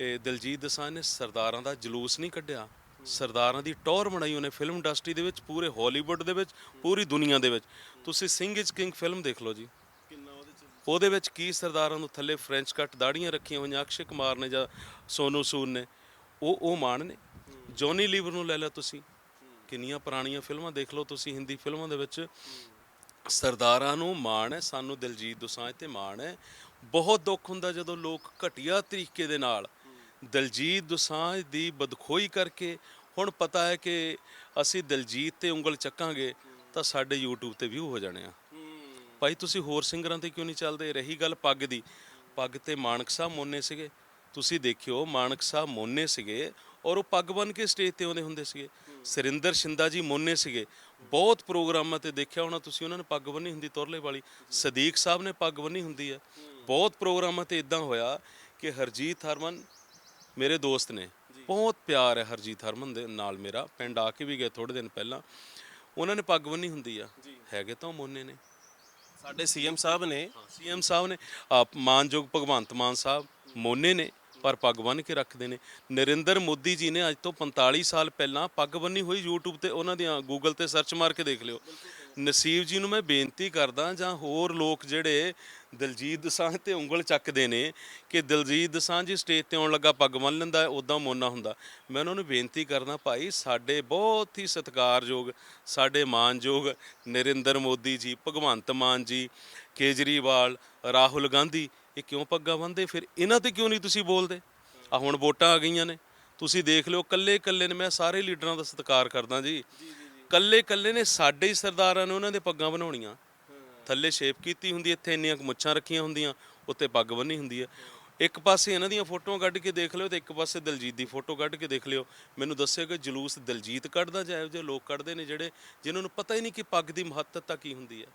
ਇਹ ਦਿਲਜੀਤ ਦਸਾਂਝ ਨੇ ਸਰਦਾਰਾਂ ਦਾ ਜਲੂਸ ਨਹੀਂ ਕੱਢਿਆ। ਸਰਦਾਰਾਂ ਦੀ ਟੌਰ ਬਣਾਈ ਉਹਨੇ ਫਿਲਮ ਇੰਡਸਟਰੀ ਦੇ ਵਿੱਚ ਪੂਰੇ ਹਾਲੀਵੁੱਡ ਦੇ ਵਿੱਚ ਪੂਰੀ ਦੁਨੀਆ ਦੇ ਵਿੱਚ। ਤੁਸੀਂ ਸਿੰਘ ਇਜ਼ ਕਿੰਗ ਫਿਲਮ ਦੇਖ ਲਓ ਜੀ। ਉਹਦੇ ਵਿੱਚ ਕੀ ਸਰਦਾਰਾਂ ਨੂੰ ਥੱਲੇ ਫ੍ਰੈਂਚ ਕੱਟ ਦਾੜੀਆਂ ਰੱਖੀਆਂ ਹੋਈਆਂ ਅਕਸ਼ੇ ਕੁਮਾਰ ਨੇ ਜਾਂ ਸੋਨੂ ਸੂਦ ਨੇ ਉਹ ਉਹ ਮਾਣ ਨੇ। ਜੌਨੀ ਲੀਵਰ ਨੂੰ ਲੈ ਲਓ ਤੁਸੀਂ। ਕਿੰਨੀਆਂ ਪੁਰਾਣੀਆਂ ਫਿਲਮਾਂ ਦੇਖ ਲਓ ਤੁਸੀਂ ਹਿੰਦੀ ਫਿਲਮਾਂ ਦੇ ਵਿੱਚ। ਸਰਦਾਰਾਂ ਨੂੰ ਮਾਣ ਹੈ ਸਾਨੂੰ ਦਿਲਜੀਤ ਦੋਸਾਂਝ ਤੇ ਮਾਣ ਹੈ। ਬਹੁਤ ਦੁੱਖ ਹੁੰਦਾ ਜਦੋਂ ਲੋਕ ਘਟੀਆ ਤਰੀਕੇ ਦੇ ਨਾਲ ਦਲਜੀਤ ਦੁਸਾਂਝ ਦੀ ਬਦਖੋਈ ਕਰਕੇ ਹੁਣ ਪਤਾ ਹੈ ਕਿ ਅਸੀਂ ਦਲਜੀਤ ਤੇ ਉਂਗਲ ਚੱਕਾਂਗੇ ਤਾਂ ਸਾਡੇ YouTube ਤੇ ਵਿਊ ਹੋ ਜਾਣੇ ਆ। ਭਾਈ, ਤੁਸੀਂ ਹੋਰ ਸਿੰਗਰਾਂ ਤੇ ਕਿਉਂ ਨਹੀਂ ਚੱਲਦੇ? ਰਹੀ ਗੱਲ ਪੱਗ ਦੀ। ਪੱਗ ਤੇ ਮਾਨਕ ਸਾਹਿਬ ਮੋਨੇ ਸੀਗੇ। ਤੁਸੀਂ ਦੇਖਿਓ, ਮਾਨਕ ਸਾਹਿਬ ਮੋਨੇ ਸੀਗੇ ਔਰ ਉਹ ਪੱਗ ਬਨ ਕੇ ਸਟੇਜ ਤੇ ਆਉਂਦੇ ਹੁੰਦੇ ਸੀਗੇ। ਸਰਿੰਦਰ ਸ਼ਿੰਦਾ ਜੀ ਮੋਨੇ ਸੀਗੇ। ਬਹੁਤ ਪ੍ਰੋਗਰਾਮਾਂ ਤੇ ਦੇਖਿਆ ਹੋਣਾ ਤੁਸੀਂ ਉਹਨਾਂ ਨੇ ਪੱਗ ਬੰਨੀ ਹੁੰਦੀ ਤੁਰਲੇ ਵਾਲੀ। ਸਦੀਕ ਸਾਹਿਬ ਨੇ ਪੱਗ ਬੰਨੀ ਹੁੰਦੀ ਹੈ ਬਹੁਤ ਪ੍ਰੋਗਰਾਮਾਂ ਤੇ ਇਦਾਂ ਹੋਇਆ ਕਿ ਹਰਜੀਤ ਹਰਮਨ ਮੇਰੇ ਦੋਸਤ ਨੇ। ਬਹੁਤ ਪਿਆਰ ਹੈ ਹਰਜੀਤ ਹਰਮਨ ਦੇ ਨਾਲ ਮੇਰਾ। ਪਿੰਡ ਆ ਕੇ ਵੀ ਗਏ ਥੋੜੇ ਦਿਨ ਪਹਿਲਾਂ। ਉਹਨਾਂ ਨੇ ਪੱਗ ਬੰਨੀ ਹੁੰਦੀ ਆ। ਹੈਗੇ ਤਾਂ ਉਹ ਮੋਨੇ ਨੇ। ਸਾਡੇ ਸੀਐਮ ਸਾਹਿਬ ਨੇ। ਸੀਐਮ ਸਾਹਿਬ ਨੇ। ਆਪ ਮਾਨਯੋਗ ਭਗਵੰਤ ਮਾਨ ਸਾਹਿਬ ਮੋਨੇ ਨੇ ਪਰ ਪੱਗ ਬੰਨ੍ਹ ਕੇ ਰੱਖਦੇ ਨੇ। ਨਰਿੰਦਰ ਮੋਦੀ ਜੀ ਨੇ ਅੱਜ ਤੋਂ 45 ਸਾਲ ਪਹਿਲਾਂ ਪੱਗ ਬੰਨੀ ਹੋਈ YouTube ਤੇ ਉਹਨਾਂ ਦੀਆਂ Google ਤੇ ਸਰਚ ਮਾਰ ਕੇ ਦੇਖ ਲਿਓ। ਨਸੀਬ ਜੀ ਨੂੰ ਮੈਂ ਬੇਨਤੀ ਕਰਦਾ ਜਾਂ ਹੋਰ ਲੋਕ ਜਿਹੜੇ ਦਲਜੀਤ ਦਸਾਂਝ ਤੇ ਉਂਗਲ ਚੱਕਦੇ ਨੇ ਕਿ ਦਲਜੀਤ ਦਸਾਂਝ ਜੀ ਸਟੇਜ ਤੇ ਆਉਣ ਲੱਗਾ ਪੱਗ ਬੰਨ ਲੈਂਦਾ ਹੈ ਉਦਾਂ ਮੋਨਾ ਹੁੰਦਾ। ਮੈਂ ਉਹਨਾਂ ਨੂੰ ਬੇਨਤੀ ਕਰਦਾ ਭਾਈ, ਸਾਡੇ ਬਹੁਤ ਹੀ ਸਤਿਕਾਰਯੋਗ, ਸਾਡੇ ਮਾਨਯੋਗ ਨਰਿੰਦਰ ਮੋਦੀ ਜੀ, ਭਗਵੰਤ ਮਾਨ ਜੀ, ਕੇਜਰੀਵਾਲ, ਰਾਹੁਲ ਗਾਂਧੀ, ਇਹ ਕਿਉਂ ਪੱਗਾਂ ਬੰਨਦੇ ਫਿਰ ਇਹਨਾਂ ਤੇ ਕਿਉਂ ਨਹੀਂ ਤੁਸੀਂ ਬੋਲਦੇ? ਆ ਹੁਣ ਵੋਟਾਂ ਆ ਗਈਆਂ ਨੇ। ਤੁਸੀਂ ਦੇਖ ਲਿਓ ਕੱਲੇ ਕੱਲੇ ਨੇ, ਮੈਂ ਸਾਰੇ ਲੀਡਰਾਂ ਦਾ ਸਤਿਕਾਰ ਕਰਦਾ ਜੀ। ਕੱਲੇ ਕੱਲੇ ਨੇ ਸਾਡੇ ਹੀ ਸਰਦਾਰਾਂ ਨੇ ਉਹਨਾਂ ਦੇ ਪੱਗਾਂ ਬਣਾਉਣੀਆਂ। ਥੱਲੇ ਸ਼ੇਪ ਕੀਤੀ ਹੁੰਦੀ ਇੱਥੇ ਇੰਨੀਆਂ ਕੁ ਮੁੱਛਾਂ ਰੱਖੀਆਂ ਹੁੰਦੀਆਂ, ਉੱਤੇ ਪੱਗ ਬੰਨੀ ਹੁੰਦੀ ਹੈ। ਇੱਕ ਪਾਸੇ ਇਹਨਾਂ ਦੀਆਂ ਫੋਟੋਆਂ ਕੱਢ ਕੇ ਦੇਖ ਲਿਓ ਤੇ ਇੱਕ ਪਾਸੇ ਦਲਜੀਤ ਦੀ ਫੋਟੋ ਕੱਢ ਕੇ ਦੇਖ ਲਿਓ। ਮੈਨੂੰ ਦੱਸਿਓ ਕਿ ਜਲੂਸ ਦਲਜੀਤ ਕੱਢਦਾ ਜਾਂ ਇਹੋ ਜਿਹੇ ਲੋਕ ਕੱਢਦੇ ਨੇ ਜਿਹੜੇ, ਜਿਨ੍ਹਾਂ ਨੂੰ ਪਤਾ ਹੀ ਨਹੀਂ ਕਿ ਪੱਗ ਦੀ ਮਹੱਤਤਾ ਕੀ ਹੁੰਦੀ ਹੈ।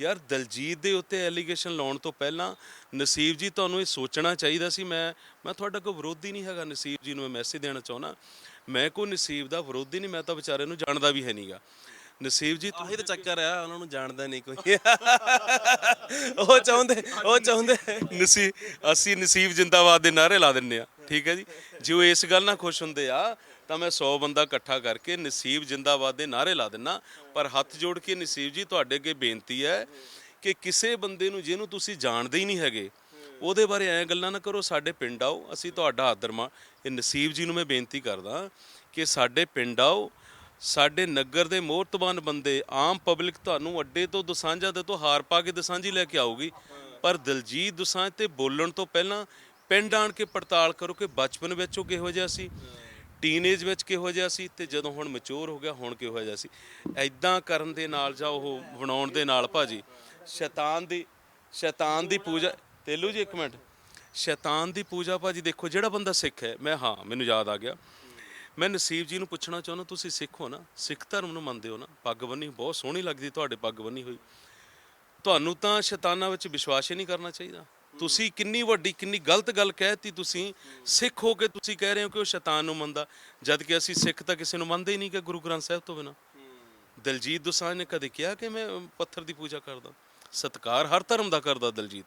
ਯਾਰ ਦਲਜੀਤ ਦੇ ਉੱਤੇ ਐਲੀਗੇਸ਼ਨ ਲਾਉਣ ਤੋਂ ਪਹਿਲਾਂ ਨਸੀਬ ਜੀ ਤੁਹਾਨੂੰ ਇਹ ਸੋਚਣਾ ਚਾਹੀਦਾ ਸੀ। ਮੈਂ ਮੈਂ ਤੁਹਾਡਾ ਕੋਈ ਵਿਰੋਧੀ ਨਹੀਂ ਹੈਗਾ ਨਸੀਬ ਜੀ ਨੂੰ ਮੈਂ ਮੈਸੇਜ ਦੇਣਾ ਚਾਹੁੰਦਾ। ਮੈਂ ਕੋਈ ਨਸੀਬ ਦਾ ਵਿਰੋਧੀ ਨਹੀਂ ਮੈਂ ਤਾਂ ਵਿਚਾਰੇ ਨੂੰ ਜਾਣਦਾ ਵੀ ਹੈ ਨਹੀਂਗਾ ਨਸੀਬ ਜੀ ਆਹੀ ਤਾਂ ਚੱਕਰ ਆ ਉਹਨਾਂ ਨੂੰ ਜਾਣਦਾ ਨਹੀਂ ਕੋਈ। ਉਹ ਚਾਹੁੰਦੇ ਉਹ ਚਾਹੁੰਦੇ। ਨਸੀਬ ਅਸੀਂ ਨਸੀਬ ਜਿੰਦਾਬਾਦ ਦੇ ਨਾਰੇ ਲਾ ਦਿੰਨੇ ਆ ਠੀਕ ਹੈ ਜੀ? ਜੇ ਉਹ ਇਸ ਗੱਲ ਨਾਲ ਖੁਸ਼ ਹੁੰਦੇ ਆ ਤਾਂ ਮੈਂ 100 ਬੰਦਾ ਇਕੱਠਾ ਕਰਕੇ ਨਸੀਬ ਜਿੰਦਾਬਾਦ ਦੇ ਨਾਰੇ ਲਾ ਦਿੰਨਾ। ਪਰ ਹੱਥ ਜੋੜ ਕੇ ਨਸੀਬ ਜੀ ਤੁਹਾਡੇ ਅੱਗੇ ਬੇਨਤੀ ਹੈ ਕਿ ਕਿਸੇ ਬੰਦੇ ਨੂੰ ਜਿਹਨੂੰ ਤੁਸੀਂ ਜਾਣਦੇ ਹੀ ਨਹੀਂ ਹੈਗੇ ਉਹਦੇ ਬਾਰੇ ਐਂ ਗੱਲਾਂ ਨਾ ਕਰੋ, ਸਾਡੇ ਪਿੰਡ ਆਓ, ਅਸੀਂ ਤੁਹਾਡਾ ਆਦਰ ਮਾਣ। ਇਹ ਨਸੀਬ ਜੀ ਨੂੰ ਮੈਂ ਬੇਨਤੀ ਕਰਦਾ ਕਿ ਸਾਡੇ ਪਿੰਡ ਆਓ, ਸਾਡੇ ਨਗਰ ਦੇ ਮੋਹਤਬਾਨ ਬੰਦੇ, ਆਮ ਪਬਲਿਕ ਤੁਹਾਨੂੰ ਅੱਡੇ ਤੋਂ ਦਸਾਂਝਾ ਦੇ ਤੋਂ ਹਾਰ ਪਾ ਕੇ ਦਸਾਂਝੀ ਲੈ ਕੇ ਆਊਗੀ। ਪਰ ਦਿਲਜੀਤ ਦਸਾਂਝ ਤੇ ਬੋਲਣ ਤੋਂ ਪਹਿਲਾਂ ਪਿੰਡ ਆਣ ਕੇ ਪੜਤਾਲ ਕਰੋ ਕਿ ਬਚਪਨ ਵਿੱਚ ਉਹ ਕਿਹੋ ਜਿਹਾ ਸੀ, ਟੀਨੇਜ ਵਿੱਚ ਕਿਹੋ ਜਿਹਾ ਸੀ ਤੇ ਜਦੋਂ ਹੁਣ ਮੈਚੁਰ ਹੋ ਗਿਆ, ਹੁਣ ਕਿਹੋ ਜਿਹਾ ਸੀ। ਐਦਾਂ ਕਰਨ ਦੇ ਨਾਲ ਜਾਂ ਉਹ ਬਣਾਉਣ ਦੇ ਨਾਲ ਭਾਜੀ, ਸ਼ੈਤਾਨ ਦੀ ਸ਼ੈਤਾਨ ਦੀ ਪੂਜਾ ਤੇਲੂ ਜੀ ਇੱਕ ਮਿੰਟ। ਸ਼ੈਤਾਨ ਦੀ ਪੂਜਾ ਭਾਜੀ ਦੇਖੋ ਜਿਹੜਾ ਬੰਦਾ ਸਿੱਖ ਹੈ ਮੈਂ ਹਾਂ ਮੈਨੂੰ ਯਾਦ ਆ ਗਿਆ। ਮੈਂ ਨਸੀਬ ਜੀ ਨੂੰ ਪੁੱਛਣਾ ਚਾਹੁੰਦਾ ਤੁਸੀਂ ਸਿੱਖ ਹੋ ਨਾ? ਸਿੱਖ ਧਰਮ ਨੂੰ ਮੰਨਦੇ ਹੋ ਨਾ? ਪੱਗ ਬੰਨੀ ਬਹੁਤ ਸੋਹਣੀ ਲੱਗਦੀ ਤੁਹਾਡੇ ਪੱਗ ਬੰਨੀ ਹੋਈ। ਤੁਹਾਨੂੰ ਤਾਂ ਸ਼ੈਤਾਨਾਂ ਵਿੱਚ ਵਿਸ਼ਵਾਸ ਹੀ ਨਹੀਂ ਕਰਨਾ ਚਾਹੀਦਾ। ਤੁਸੀਂ ਕਿੰਨੀ ਵੱਡੀ ਕਿੰਨੀ ਗਲਤ ਗੱਲ ਕਹਿਤੀ ਤੁਸੀਂ ਸਿੱਖ ਹੋ ਕੇ ਤੁਸੀਂ ਕਹਿ ਰਹੇ ਹੋ ਕਿ ਉਹ ਸ਼ੈਤਾਨ ਨੂੰ ਮੰਨਦਾ। ਜਦ ਕਿ ਅਸੀਂ ਸਿੱਖ ਤਾਂ ਕਿਸੇ ਨੂੰ ਮੰਨਦੇ ਹੀ ਨਹੀਂ ਕਿ ਗੁਰੂ ਗ੍ਰੰਥ ਸਾਹਿਬ ਤੋਂ ਬਿਨਾ। ਦਲਜੀਤ ਦੋਸਾਂਝ ਨੇ ਕਦੇ ਕਿਹਾ ਕਿ ਮੈਂ ਪੱਥਰ ਦੀ ਪੂਜਾ ਕਰਦਾ? ਸਤਕਾਰ ਹਰ ਧਰਮ ਦਾ ਕਰਦਾ ਦਲਜੀਤ।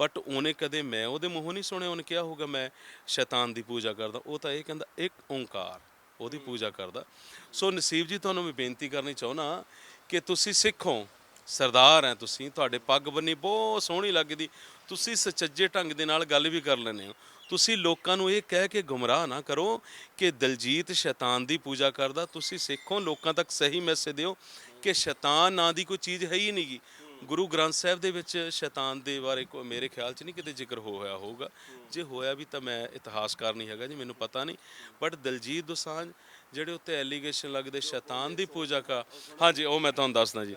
ਬਟ ਉਹਨੇ ਕਦੇ ਮੈਂ ਉਹਦੇ ਮੂੰਹੋਂ ਨਹੀਂ ਸੁਣਿਆ, ਉਹਨੇ ਕਿਹਾ ਹੋਊਗਾ ਮੈਂ ਸ਼ੈਤਾਨ ਦੀ ਪੂਜਾ ਕਰਦਾ। ਉਹ ਤਾਂ ਇਹ ਕਹਿੰਦਾ, ਇੱਕ ਓੰਕਾਰ, ਉਹਦੀ ਪੂਜਾ ਕਰਦਾ। ਸੋ ਨਸੀਬ ਜੀ, ਤੁਹਾਨੂੰ ਮੈਂ ਬੇਨਤੀ ਕਰਨੀ ਚਾਹੁੰਦਾ ਕਿ ਤੁਸੀਂ ਸਿੱਖ ਹੋ, ਸਰਦਾਰ ਹੈ ਤੁਸੀਂ, ਤੁਹਾਡੇ ਪੱਗ ਬੰਨੀ ਬਹੁਤ ਸੋਹਣੀ ਲੱਗਦੀ। ਤੁਸੀਂ ਸੱਚੇ ਢੰਗ ਦੇ ਨਾਲ ਗੱਲ ਵੀ ਕਰ ਲੈਂਦੇ ਹੋ। ਤੁਸੀਂ ਲੋਕਾਂ ਨੂੰ ਇਹ ਕਹਿ ਕੇ ਗੁੰਮਰਾਹ ਨਾ ਕਰੋ ਕਿ ਦਲਜੀਤ ਸ਼ੈਤਾਨ ਦੀ ਪੂਜਾ ਕਰਦਾ। ਤੁਸੀਂ ਸਿੱਖੋ ਲੋਕਾਂ ਤੱਕ ਸਹੀ ਮੈਸੇਜ ਦਿਓ ਕਿ ਸ਼ੈਤਾਨ ਨਾਂ ਦੀ ਕੋਈ ਚੀਜ਼ ਹੈ ਹੀ ਨਹੀਂਗੀ ਗੁਰੂ ਗ੍ਰੰਥ ਸਾਹਿਬ ਦੇ ਵਿੱਚ ਸ਼ੈਤਾਨ ਦੇ ਬਾਰੇ ਕੋਈ ਮੇਰੇ ਖਿਆਲ 'ਚ ਨਹੀਂ ਕਿਤੇ ਜ਼ਿਕਰ ਹੋਇਆ ਹੋਊਗਾ। ਜੇ ਹੋਇਆ ਵੀ ਤਾਂ ਮੈਂ ਇਤਿਹਾਸਕਾਰ ਨਹੀਂ ਹੈਗਾ ਜੀ ਮੈਨੂੰ ਪਤਾ ਨਹੀਂ। ਬਟ ਦਲਜੀਤ ਦੋਸਾਂਝ ਜਿਹੜੇ ਉੱਤੇ ਐਲੀਗੇਸ਼ਨ ਲੱਗਦੇ ਸ਼ੈਤਾਨ ਦੀ ਪੂਜਾ ਕਾ ਹਾਂਜੀ ਉਹ ਮੈਂ ਤੁਹਾਨੂੰ ਦੱਸਦਾ ਜੀ।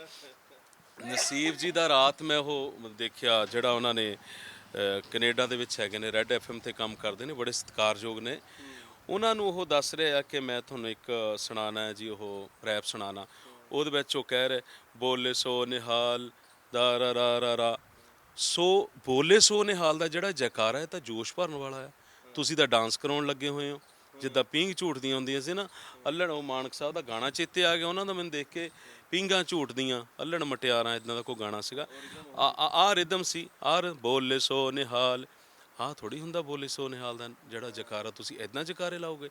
ਨਸੀਬ ਜੀ ਦਾ ਰਾਤ ਮੈਂ ਉਹ ਦੇਖਿਆ ਜਿਹੜਾ ਉਹਨਾਂ ਨੇ ਅਹ, ਕੈਨੇਡਾ ਦੇ ਵਿੱਚ ਹੈਗੇ ਨੇ ਰੈੱਡ ਐਫਐਮ ਤੇ ਕੰਮ ਕਰਦੇ ਨੇ ਬੜੇ ਸਤਿਕਾਰਯੋਗ ਨੇ। ਉਹਨਾਂ ਨੂੰ ਉਹ ਦੱਸ ਰਿਹਾ ਕਿ ਮੈਂ ਤੁਹਾਨੂੰ ਇੱਕ ਸੁਣਾਣਾ ਹੈ ਜੀ ਉਹ ਰੈਪ ਸੁਣਾਣਾ ਉਹਦੇ ਵਿੱਚ ਉਹ ਕਹਿ ਰਿਹਾ ਬੋਲੇ ਸੋ ਨਿਹਾਲ ਦਾ ਰਾ ਰਾ ਰਾ ਰਾ। ਸੋ ਬੋਲੇ ਸੋ ਨਿਹਾਲ ਦਾ ਜਿਹੜਾ ਜੈਕਾਰਾ ਹੈ ਤਾਂ ਜੋਸ਼ ਭਰਨ ਵਾਲਾ ਹੈ। ਤੁਸੀਂ ਤਾਂ ਡਾਂਸ ਕਰਾਉਣ ਲੱਗੇ ਹੋਏ ਹੋ। ਜਿੱਦਾਂ ਪੀਂਘ ਝੂਟਦੀਆਂ ਹੁੰਦੀਆਂ ਸੀ ਨਾ, ਅੱਲਣ ਉਹ ਮਾਨਕ ਸਾਹਿਬ ਦਾ ਗਾਣਾ ਚੇਤੇ ਆ ਗਿਆ, ਉਹਨਾਂ ਦਾ ਮੈਨੂੰ ਦੇਖ ਕੇ ਪੀਂਘਾਂ ਝੂਟਦੀਆਂ, ਅੱਲਣ ਮਟਿਆਰਾਂ ਇਦਾਂ ਦਾ ਕੋਈ ਗਾਣਾ ਸੀਗਾ। ਆ, ਆ- ਰਿਦਮ ਸੀ, ਆਰ ਬੋਲੇ ਸੋ ਨਿਹਾਲ ਹਾਂ ਥੋੜੀ ਹੁੰਦਾ ਬੋਲੇ ਸੋ ਨਿਹਾਲ ਦਾ ਜਿਹੜਾ ਜਕਾਰਾ ਤੁਸੀਂ ਇਦਾਂ ਜਕਾਰੇ ਲਾਓਗੇ?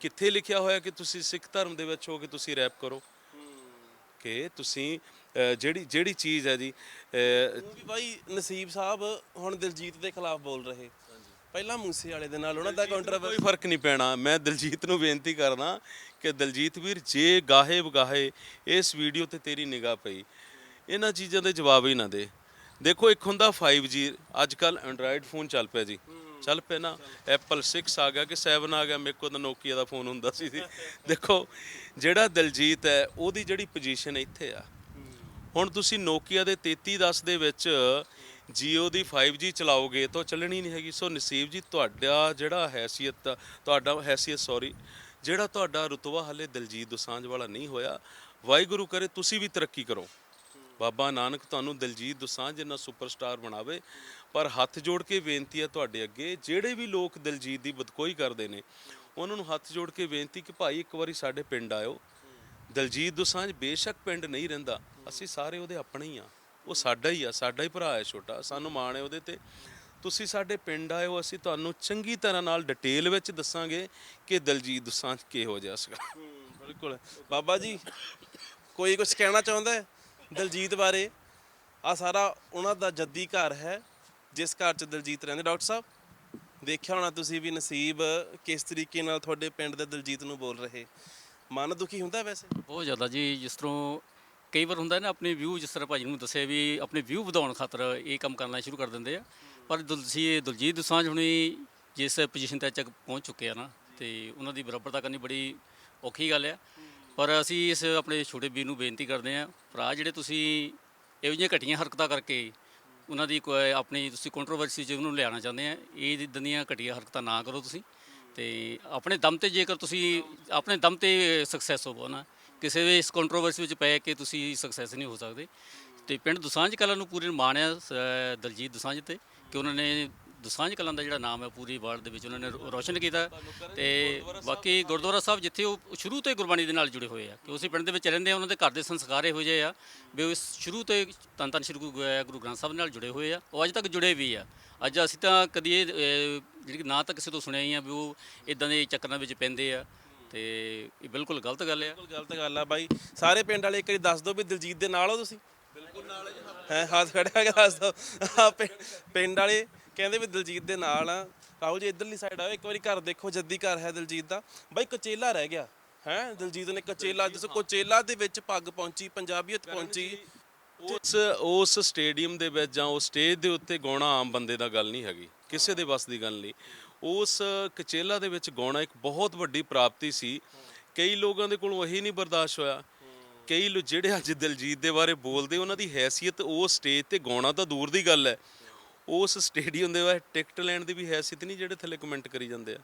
ਕਿੱਥੇ ਲਿਖਿਆ ਹੋਇਆ ਕਿ ਤੁਸੀਂ ਸਿੱਖ ਧਰਮ ਦੇ ਵਿੱਚ ਹੋ, ਕੇ ਤੁਸੀਂ ਰੈਪ ਕਰੋ? ਕਿ ਤੁਸੀਂ ਜਿਹੜੀ ਜਿਹੜੀ ਚੀਜ਼ ਹੈ ਜੀ ਵੀ ਬਾਈ ਨਸੀਬ ਸਾਹਿਬ ਹੁਣ ਦਿਲਜੀਤ ਦੇ ਖਿਲਾਫ ਬੋਲ ਰਹੇ। ਪਹਿਲਾਂ ਮੂਸੇ ਵਾਲੇ ਦੇ ਨਾਲ ਉਹਨਾਂ ਦਾ ਕਾਊਂਟਰ ਕੋਈ ਫ਼ਰਕ ਨਹੀਂ ਪੈਣਾ। ਮੈਂ ਦਲਜੀਤ ਨੂੰ ਬੇਨਤੀ ਕਰਦਾ ਕਿ ਦਲਜੀਤ ਵੀਰ ਜੇ ਗਾਹੇ ਬਗਾਹੇ ਇਸ ਵੀਡੀਓ ਤੇ ਤੇਰੀ ਨਿਗਾਹ ਪਈ ਇਹਨਾਂ ਚੀਜ਼ਾਂ ਦੇ ਜਵਾਬ ਹੀ ਨਾ ਦੇ। ਦੇਖੋ ਇੱਕ ਹੁੰਦਾ 5G ਅੱਜ ਕੱਲ ਐਂਡਰਾਇਡ ਫੋਨ ਚੱਲ ਪਿਆ ਜੀ। ਚੱਲ ਪਿਆ ਨਾ ਐਪਲ 6 ਆ ਗਿਆ ਕਿ 7 ਆ ਗਿਆ ਮੇਰੇ ਕੋਲ ਤਾਂ ਨੋਕੀਆ ਦਾ ਫੋਨ ਹੁੰਦਾ ਸੀ ਦੇਖੋ ਜਿਹੜਾ ਦਲਜੀਤ ਹੈ ਉਹਦੀ ਜਿਹੜੀ ਪੋਜੀਸ਼ਨ ਇੱਥੇ ਆ ਹੁਣ ਤੁਸੀਂ ਨੋਕੀਆ ਦੇ 3310 ਦੇ ਵਿੱਚ Jio ਦੀ 5G ਚਲਾਓਗੇ ਤਾਂ ਉਹ ਚੱਲਣੀ ਨਹੀਂ ਹੈਗੀ। ਸੋ ਨਸੀਬ ਜੀ, ਤੁਹਾਡਾ ਜਿਹੜਾ ਹੈਸੀਅਤ, ਤੁਹਾਡਾ ਹੈਸੀਅਤ ਸੌਰੀ ਜਿਹੜਾ ਤੁਹਾਡਾ ਰੁਤਬਾ ਹਲੇ ਦਲਜੀਤ ਦੋਸਾਂਝ ਵਾਲਾ ਨਹੀਂ ਹੋਇਆ, ਵਾਹਿਗੁਰੂ ਕਰੇ ਤੁਸੀਂ ਵੀ ਤਰੱਕੀ ਕਰੋ। ਬਾਬਾ ਨਾਨਕ ਤੁਹਾਨੂੰ ਦਿਲਜੀਤ ਦੋਸਾਂਝ ਜਿੰਨਾ ਸੁਪਰਸਟਾਰ ਬਣਾਵੇ, ਪਰ ਹੱਥ ਜੋੜ ਕੇ ਬੇਨਤੀ ਹੈ ਤੁਹਾਡੇ ਅੱਗੇ, ਜਿਹੜੇ ਵੀ ਲੋਕ ਦਿਲਜੀਤ ਦੀ ਬਦਕੋਈ ਕਰਦੇ ਨੇ, ਉਹਨਾਂ ਨੂੰ ਹੱਥ ਜੋੜ ਕੇ ਬੇਨਤੀ ਕਿ ਭਾਈ ਇੱਕ ਵਾਰੀ ਸਾਡੇ ਪਿੰਡ ਆਇਓ ਦਲਜੀਤ ਦੁਸਾਂਝ ਬੇਸ਼ੱਕ ਪਿੰਡ ਨਹੀਂ ਰਹਿੰਦਾ। ਅਸੀਂ ਸਾਰੇ ਉਹਦੇ ਆਪਣੇ ਹੀ ਆ। ਉਹ ਸਾਡਾ ਹੀ ਆ, ਸਾਡਾ ਹੀ ਭਰਾ ਹੈ ਛੋਟਾ। ਸਾਨੂੰ ਮਾਣ ਹੈ ਉਹਦੇ ਤੇ। ਤੁਸੀਂ ਸਾਡੇ ਪਿੰਡ ਆਏ ਹੋ, ਅਸੀਂ ਤੁਹਾਨੂੰ ਚੰਗੀ ਤਰ੍ਹਾਂ ਨਾਲ ਡਿਟੇਲ ਵਿੱਚ ਦੱਸਾਂਗੇ ਕਿ ਦਲਜੀਤ ਦੁਸਾਂਝ ਕਿਹੋ ਜਿਹਾ ਸੀਗਾ। ਬਿਲਕੁਲ। ਬਾਬਾ ਜੀ, ਕੋਈ ਕੁਝ ਕਹਿਣਾ ਚਾਹੁੰਦਾ ਹੈ ਦਲਜੀਤ ਬਾਰੇ? ਆ ਸਾਰਾ ਉਹਨਾਂ ਦਾ ਜੱਦੀ ਘਰ ਹੈ, ਜਿਸ ਘਰ 'ਚ ਦਲਜੀਤ ਰਹਿੰਦੇ। ਡਾਕਟਰ ਸਾਹਿਬ, ਦੇਖਿਆ ਹੋਣਾ ਤੁਸੀਂ ਵੀ ਨਸੀਬ ਕਿਸ ਤਰੀਕੇ ਨਾਲ ਤੁਹਾਡੇ ਪਿੰਡ ਦੇ ਦਲਜੀਤ ਨੂੰ ਬੋਲ ਰਹੇ। ਮਨ ਦੁਖੀ ਹੁੰਦਾ ਵੈਸੇ? ਬਹੁਤ ਜ਼ਿਆਦਾ ਜੀ, ਜਿਸ ਤਰ੍ਹਾਂ ਕਈ ਵਾਰ ਹੁੰਦਾ ਨਾ ਆਪਣੇ ਵਿਊ, ਜਿਸ ਤਰ੍ਹਾਂ ਭਾਜੀ ਨੂੰ ਦੱਸਿਆ ਵੀ ਆਪਣੇ ਵਿਊ ਵਧਾਉਣ ਖਾਤਰ ਇਹ ਕੰਮ ਕਰਨਾ ਸ਼ੁਰੂ ਕਰ ਦਿੰਦੇ ਆ। ਪਰ ਦਲਜੀ ਦਲਜੀਤ ਦੁਸਾਂਝ ਹੁਣੀ ਜਿਸ ਪੋਜੀਸ਼ਨ ਤੇ ਚੱਕ ਪਹੁੰਚ ਚੁੱਕੇ ਆ ਨਾ, ਤੇ ਉਹਨਾਂ ਦੀ ਬਰਾਬਰਤਾ ਕਰਨੀ ਬੜੀ ਔਖੀ ਗੱਲ ਆ। ਪਰ ਅਸੀਂ ਇਸ ਆਪਣੇ ਛੋਟੇ ਵੀਰ ਨੂੰ ਬੇਨਤੀ ਕਰਦੇ ਆ, ਭਰਾ ਜਿਹੜੇ ਤੁਸੀਂ ਇਹੋ ਜਿਹੀਆਂ ਘਟੀਆਂ ਹਰਕਤਾਂ ਕਰਕੇ ਉਹਨਾਂ ਦੀ ਕੋਈ ਆਪਣੀ ਤੁਸੀਂ ਕੰਟਰੋਵਰਸੀ 'ਚ ਉਹਨੂੰ ਲਿਆਉਣਾ ਚਾਹੁੰਦੇ ਆ, ਇਹ ਜਿੱਦਾਂ ਦੀਆਂ ਘਟੀਆਂ ਹਰਕਤਾਂ ਨਾ ਕਰੋ ਤੁਸੀਂ। ਤੇ ਆਪਣੇ ਦਮ ਤੇ ਜੇਕਰ ਤੁਸੀਂ, ਆਪਣੇ ਦਮ ਤੇ ਸਕਸੈਸ ਹੋਵੋ ਨਾ, ਕਿਸੇ ਵੀ ਇਸ ਕੰਟਰੋਵਰਸੀ ਵਿੱਚ ਪੈ ਕੇ ਤੁਸੀਂ ਸਕਸੈਸ ਨਹੀਂ ਹੋ ਸਕਦੇ। ਤੇ ਪਿੰਡ ਦੁਸਾਂਝ ਕਲਾ ਨੂੰ ਪੂਰੀ ਮਾਣ ਆ ਦਲਜੀਤ ਦੁਸਾਂਝ ਤੇ, ਕਿ ਉਹਨਾਂ ਨੇ ਦੁਸਾਂਝ ਕਲਾਂ ਦਾ ਜਿਹੜਾ ਨਾਮ ਹੈ ਪੂਰੀ ਵਰਲਡ ਦੇ ਵਿੱਚ ਉਹਨਾਂ ਨੇ ਰੋ- ਰੋਸ਼ਨ ਕੀਤਾ ਤੇ ਬਾਕੀ ਗੁਰਦੁਆਰਾ ਸਾਹਿਬ ਜਿੱਥੇ ਉਹ ਸ਼ੁਰੂ ਤੋਂ ਹੀ ਗੁਰਬਾਣੀ ਦੇ ਨਾਲ ਜੁੜੇ ਹੋਏ ਆ ਕਿ ਉਸੇ ਪਿੰਡ ਦੇ ਵਿੱਚ ਰਹਿੰਦੇ ਆ ਉਹਨਾਂ ਦੇ ਘਰ ਦੇ ਸੰਸਕਾਰ ਇਹੋ ਜਿਹੇ ਆ ਵੀ ਉਹ ਇਸ ਸ਼ੁਰੂ ਤੋਂ ਹੀ ਧੰਨ ਧੰਨ ਸ਼੍ਰੀ ਗੁਰੂ ਅਹ ਗੁਰੂ ਗ੍ਰੰਥ ਸਾਹਿਬ ਨਾਲ ਜੁੜੇ ਹੋਏ ਆ ਉਹ ਅੱਜ ਤੱਕ ਜੁੜੇ ਵੀ ਆ। ਅੱਜ ਅਸੀਂ ਤਾਂ ਕਦੀ ਇਹ ਅਹ, ਜਿਹੜੀ ਕਿ ਨਾ ਤਾਂ ਕਿਸੇ ਤੋਂ ਸੁਣਿਆ ਹੀ ਆ ਵੀ ਉਹ ਇਦਾਂ ਦੇ ਚੱਕਰਾਂ ਵਿੱਚ ਪੈਂਦੇ ਆ ਤੇ ਇਹ ਬਿਲਕੁਲ ਗਲਤ ਗੱਲ ਆ। ਬਿਲਕੁਲ ਗਲਤ ਗੱਲ ਆ ਬਾਈ। ਸਾਰੇ ਪਿੰਡ ਵਾਲੇ ਇੱਕ ਵਾਰੀ ਦੱਸ ਦਿਓ ਵੀ ਦਿਲਜੀਤ ਦੇ ਨਾਲ ਹੋ ਤੁਸੀਂ? ਬਿਲਕੁਲ ਨਾਲ ਹੈ ਹੱਥ ਖੜਿਆ ਕੇ ਦੱਸ ਦਿਓ। ਆਹ ਪਿੰ- ਪਿੰਡ ਵਾਲੇ ਕਹਿੰਦੇ ਵੀ ਦਿਲਜੀਤ ਦੇ ਨਾਲ ਆ। ਰਾਹੁਲ ਜੀ ਇਧਰਲੀ ਸਾਈਡ ਆਓ ਇੱਕ ਵਾਰੀ ਘਰ ਦੇਖੋ ਜੱਦੀ ਘਰ ਹੈ ਦਿਲਜੀਤ ਦਾ। ਬਾਈ ਕਚੇਲਾ ਰਹਿ ਗਿਆ ਹੈ? ਦਿਲਜੀਤ ਨੇ ਕਚੇਲਾ ਜਿਸ ਕੋਚੇਲਾ ਦੇ ਵਿੱਚ ਪੱਗ ਪਹੁੰਚੀ ਪੰਜਾਬੀਅਤ ਪਹੁੰਚੀ। ਉਸ ਉਸ ਸਟੇਡੀਅਮ ਦੇ ਵਿੱਚ ਜਾਂ ਉਸ ਸਟੇਜ ਦੇ ਉੱਤੇ ਗਾਉਣਾ ਆਮ ਬੰਦੇ ਦਾ ਗੱਲ ਨਹੀਂ ਹੈਗੀ। ਕਿਸੇ ਦੇ ਵੱਸ ਦੀ ਗੱਲ ਨਹੀਂ। ਉਸ ਕਚੇਲਾ ਦੇ ਵਿੱਚ ਗਾਉਣਾ ਇੱਕ ਬਹੁਤ ਵੱਡੀ ਪ੍ਰਾਪਤੀ ਸੀ। ਕਈ ਲੋਕਾਂ ਦੇ ਕੋਲੋਂ ਇਹੀ ਨਹੀਂ ਬਰਦਾਸ਼ਤ ਹੋਇਆ। ਕਈ ਲੋ ਜਿਹੜੇ ਅੱਜ ਦਿਲਜੀਤ ਦੇ ਬਾਰੇ ਬੋਲਦੇ ਉਹਨਾਂ ਦੀ ਹੈਸੀਅਤ ਉਸ ਸਟੇਜ ਤੇ ਗਾਉਣਾ ਤਾਂ ਦੂਰ ਦੀ ਗੱਲ ਹੈ। ਉਸ ਸਟੇਡੀਅਮ ਦੇ ਬਾਰੇ ਟਿਕਟ ਲੈਣ ਦੀ ਵੀ ਹੈਸੀਅਤ ਨਹੀਂ ਜਿਹੜੇ ਥੱਲੇ ਕਮੈਂਟ ਕਰੀ ਜਾਂਦੇ ਆ।